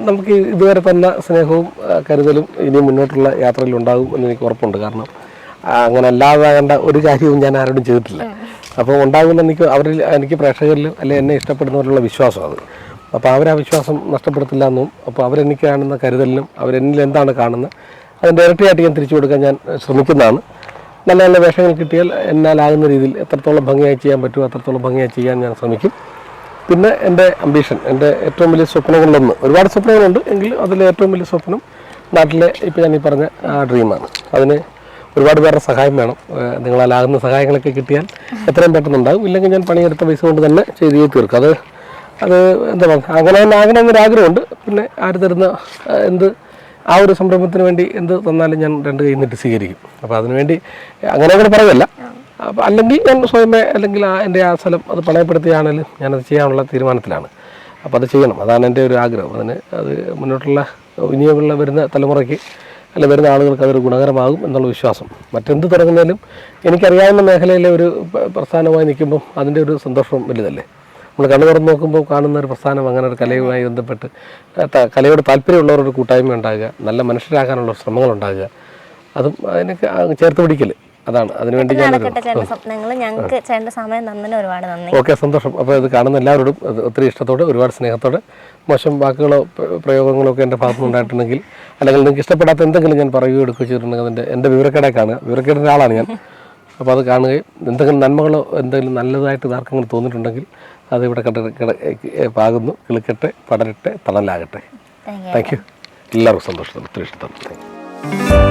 നമുക്ക് ഇതുവരെ തന്ന സ്നേഹവും കരുതലും ഇനി മുന്നോട്ടുള്ള യാത്രയിൽ ഉണ്ടാകും എന്ന് എനിക്ക് ഉറപ്പുണ്ട്. കാരണം അങ്ങനെ അല്ലാതാകേണ്ട ഒരു കാര്യവും ഞാൻ ആരോടും ചെയ്തിട്ടില്ല. അപ്പോൾ ഉണ്ടാകുന്ന എനിക്ക് അവരിൽ എനിക്ക് പ്രേക്ഷകരിൽ അല്ലെ എന്നെ ഇഷ്ടപ്പെടുന്നവരിലുള്ള വിശ്വാസം അത്. അപ്പോൾ അവരാ വിശ്വാസം നഷ്ടപ്പെടുത്തില്ല എന്നും അപ്പോൾ അവരെനിക്ക് കാണുന്ന കരുതലിനും അവരെന്നിൽ എന്താണ് കാണുന്നത് അതിന്റെ ഇരട്ടിയായിട്ട് ഞാൻ തിരിച്ചു കൊടുക്കാൻ ഞാൻ ശ്രമിക്കുന്നതാണ്. നല്ല നല്ല വേഷങ്ങൾ കിട്ടിയാൽ എന്നാലാകുന്ന രീതിയിൽ എത്രത്തോളം ഭംഗിയായി ചെയ്യാൻ പറ്റുമോ അത്രത്തോളം ഭംഗിയായി ചെയ്യാൻ ഞാൻ ശ്രമിക്കും. പിന്നെ എന്റെ അംബീഷൻ എന്റെ ഏറ്റവും വലിയ സ്വപ്നങ്ങളിലൊന്ന്. ഒരുപാട് സ്വപ്നങ്ങളുണ്ട് എങ്കിലും അതിലെ ഏറ്റവും വലിയ സ്വപ്നം നാട്ടിലെ ഇപ്പോൾ ഞാൻ ഈ പറഞ്ഞ ആ ഡ്രീമാണ്. അതിന് ഒരുപാട് പേരുടെ സഹായം വേണം. നിങ്ങളാലാകുന്ന സഹായങ്ങളൊക്കെ കിട്ടിയാൽ എത്രയും പെട്ടെന്ന് ഉണ്ടാകും ഇല്ലെങ്കിൽ ഞാൻ പണിയെടുത്ത പൈസ കൊണ്ട് തന്നെ ചെയ്ത് തീർക്കും അത് അത് എന്താ പറയുക അങ്ങനെ തന്നെ ആകണമെന്നൊരു ആഗ്രഹമുണ്ട് പിന്നെ ആര് തരുന്ന എന്ത് ആ ഒരു സംരംഭത്തിന് വേണ്ടി എന്ത് തന്നാലും ഞാൻ രണ്ട് കൈ നിന്നിട്ട് സ്വീകരിക്കും. അപ്പോൾ അതിനുവേണ്ടി അങ്ങനെ അങ്ങനെ പറയല്ല അപ്പോൾ അല്ലെങ്കിൽ ഞാൻ സ്വയമേ അല്ലെങ്കിൽ ആ എന്റെ ആ സ്ഥലം അത് പണയപ്പെടുത്തിയാണെങ്കിലും ഞാനത് ചെയ്യാനുള്ള തീരുമാനത്തിലാണ്. അപ്പോൾ അത് ചെയ്യണം. അതാണ് എന്റെ ഒരു ആഗ്രഹം. അതിന് അത് മുന്നോട്ടുള്ള ഇനിയുള്ള വരുന്ന തലമുറയ്ക്ക് അല്ല വരുന്ന ആളുകൾക്ക് അതൊരു ഗുണകരമാകും എന്നുള്ള വിശ്വാസം. മറ്റെന്ത് തുടങ്ങുന്നതിലും എനിക്കറിയാവുന്ന മേഖലയിലെ ഒരു പ്രസ്ഥാനമായി നിൽക്കുമ്പോൾ അതിന്റെ ഒരു സന്തോഷം വലുതല്ലേ? നമ്മൾ കണ്ണു തുറന്ന് നോക്കുമ്പോൾ കാണുന്ന ഒരു പ്രസ്ഥാനം അങ്ങനെ ഒരു കലയുമായി ബന്ധപ്പെട്ട് കലയോട് താല്പര്യമുള്ളവരൊരു കൂട്ടായ്മ ഉണ്ടാകുക നല്ല മനുഷ്യരാകാനുള്ള ശ്രമങ്ങൾ ഉണ്ടാകുക. അതും അതിനൊക്കെ ചേർത്ത് പിടിക്കൽ അതാണ്. അതിനുവേണ്ടി ഞാൻ ഞങ്ങൾക്ക് ചേട്ടന്റെ സമയം തന്നതിന് ഒരുപാട് നന്ദി. ഓക്കെ സന്തോഷം. അപ്പോൾ ഇത് കാണുന്ന എല്ലാവരോടും ഒത്തിരി ഇഷ്ടത്തോടെ ഒരുപാട് സ്നേഹത്തോടെ മോശം വാക്കുകളോ പ്രയോഗങ്ങളോ ഒക്കെ എന്റെ ഭാഗത്തു ഉണ്ടായിട്ടുണ്ടെങ്കിൽ അല്ലെങ്കിൽ നിങ്ങൾക്ക് ഇഷ്ടപ്പെടാത്ത എന്തെങ്കിലും ഞാൻ പറയുകയോ എടുക്കുകയോ ചെയ്തിട്ടുണ്ടെങ്കിൽ അതിന്റെ എന്റെ വിവരക്കേടെ കാണുക. വിവരക്കേടിന്റെ ആളാണ് ഞാൻ. അപ്പോൾ അത് കാണുകയും എന്തെങ്കിലും നന്മകളോ എന്തെങ്കിലും നല്ലതായിട്ട് ഇതാർക്കെങ്കിലും തോന്നിയിട്ടുണ്ടെങ്കിൽ അത് ഇവിടെ കണ്ട പാകുന്നു. കിളിക്കട്ടെ പടരട്ടെ തണലാകട്ടെ. Thank you. എല്ലാവർക്കും സന്തോഷം. ഒത്തിരി ഇഷ്ടം. Thank you.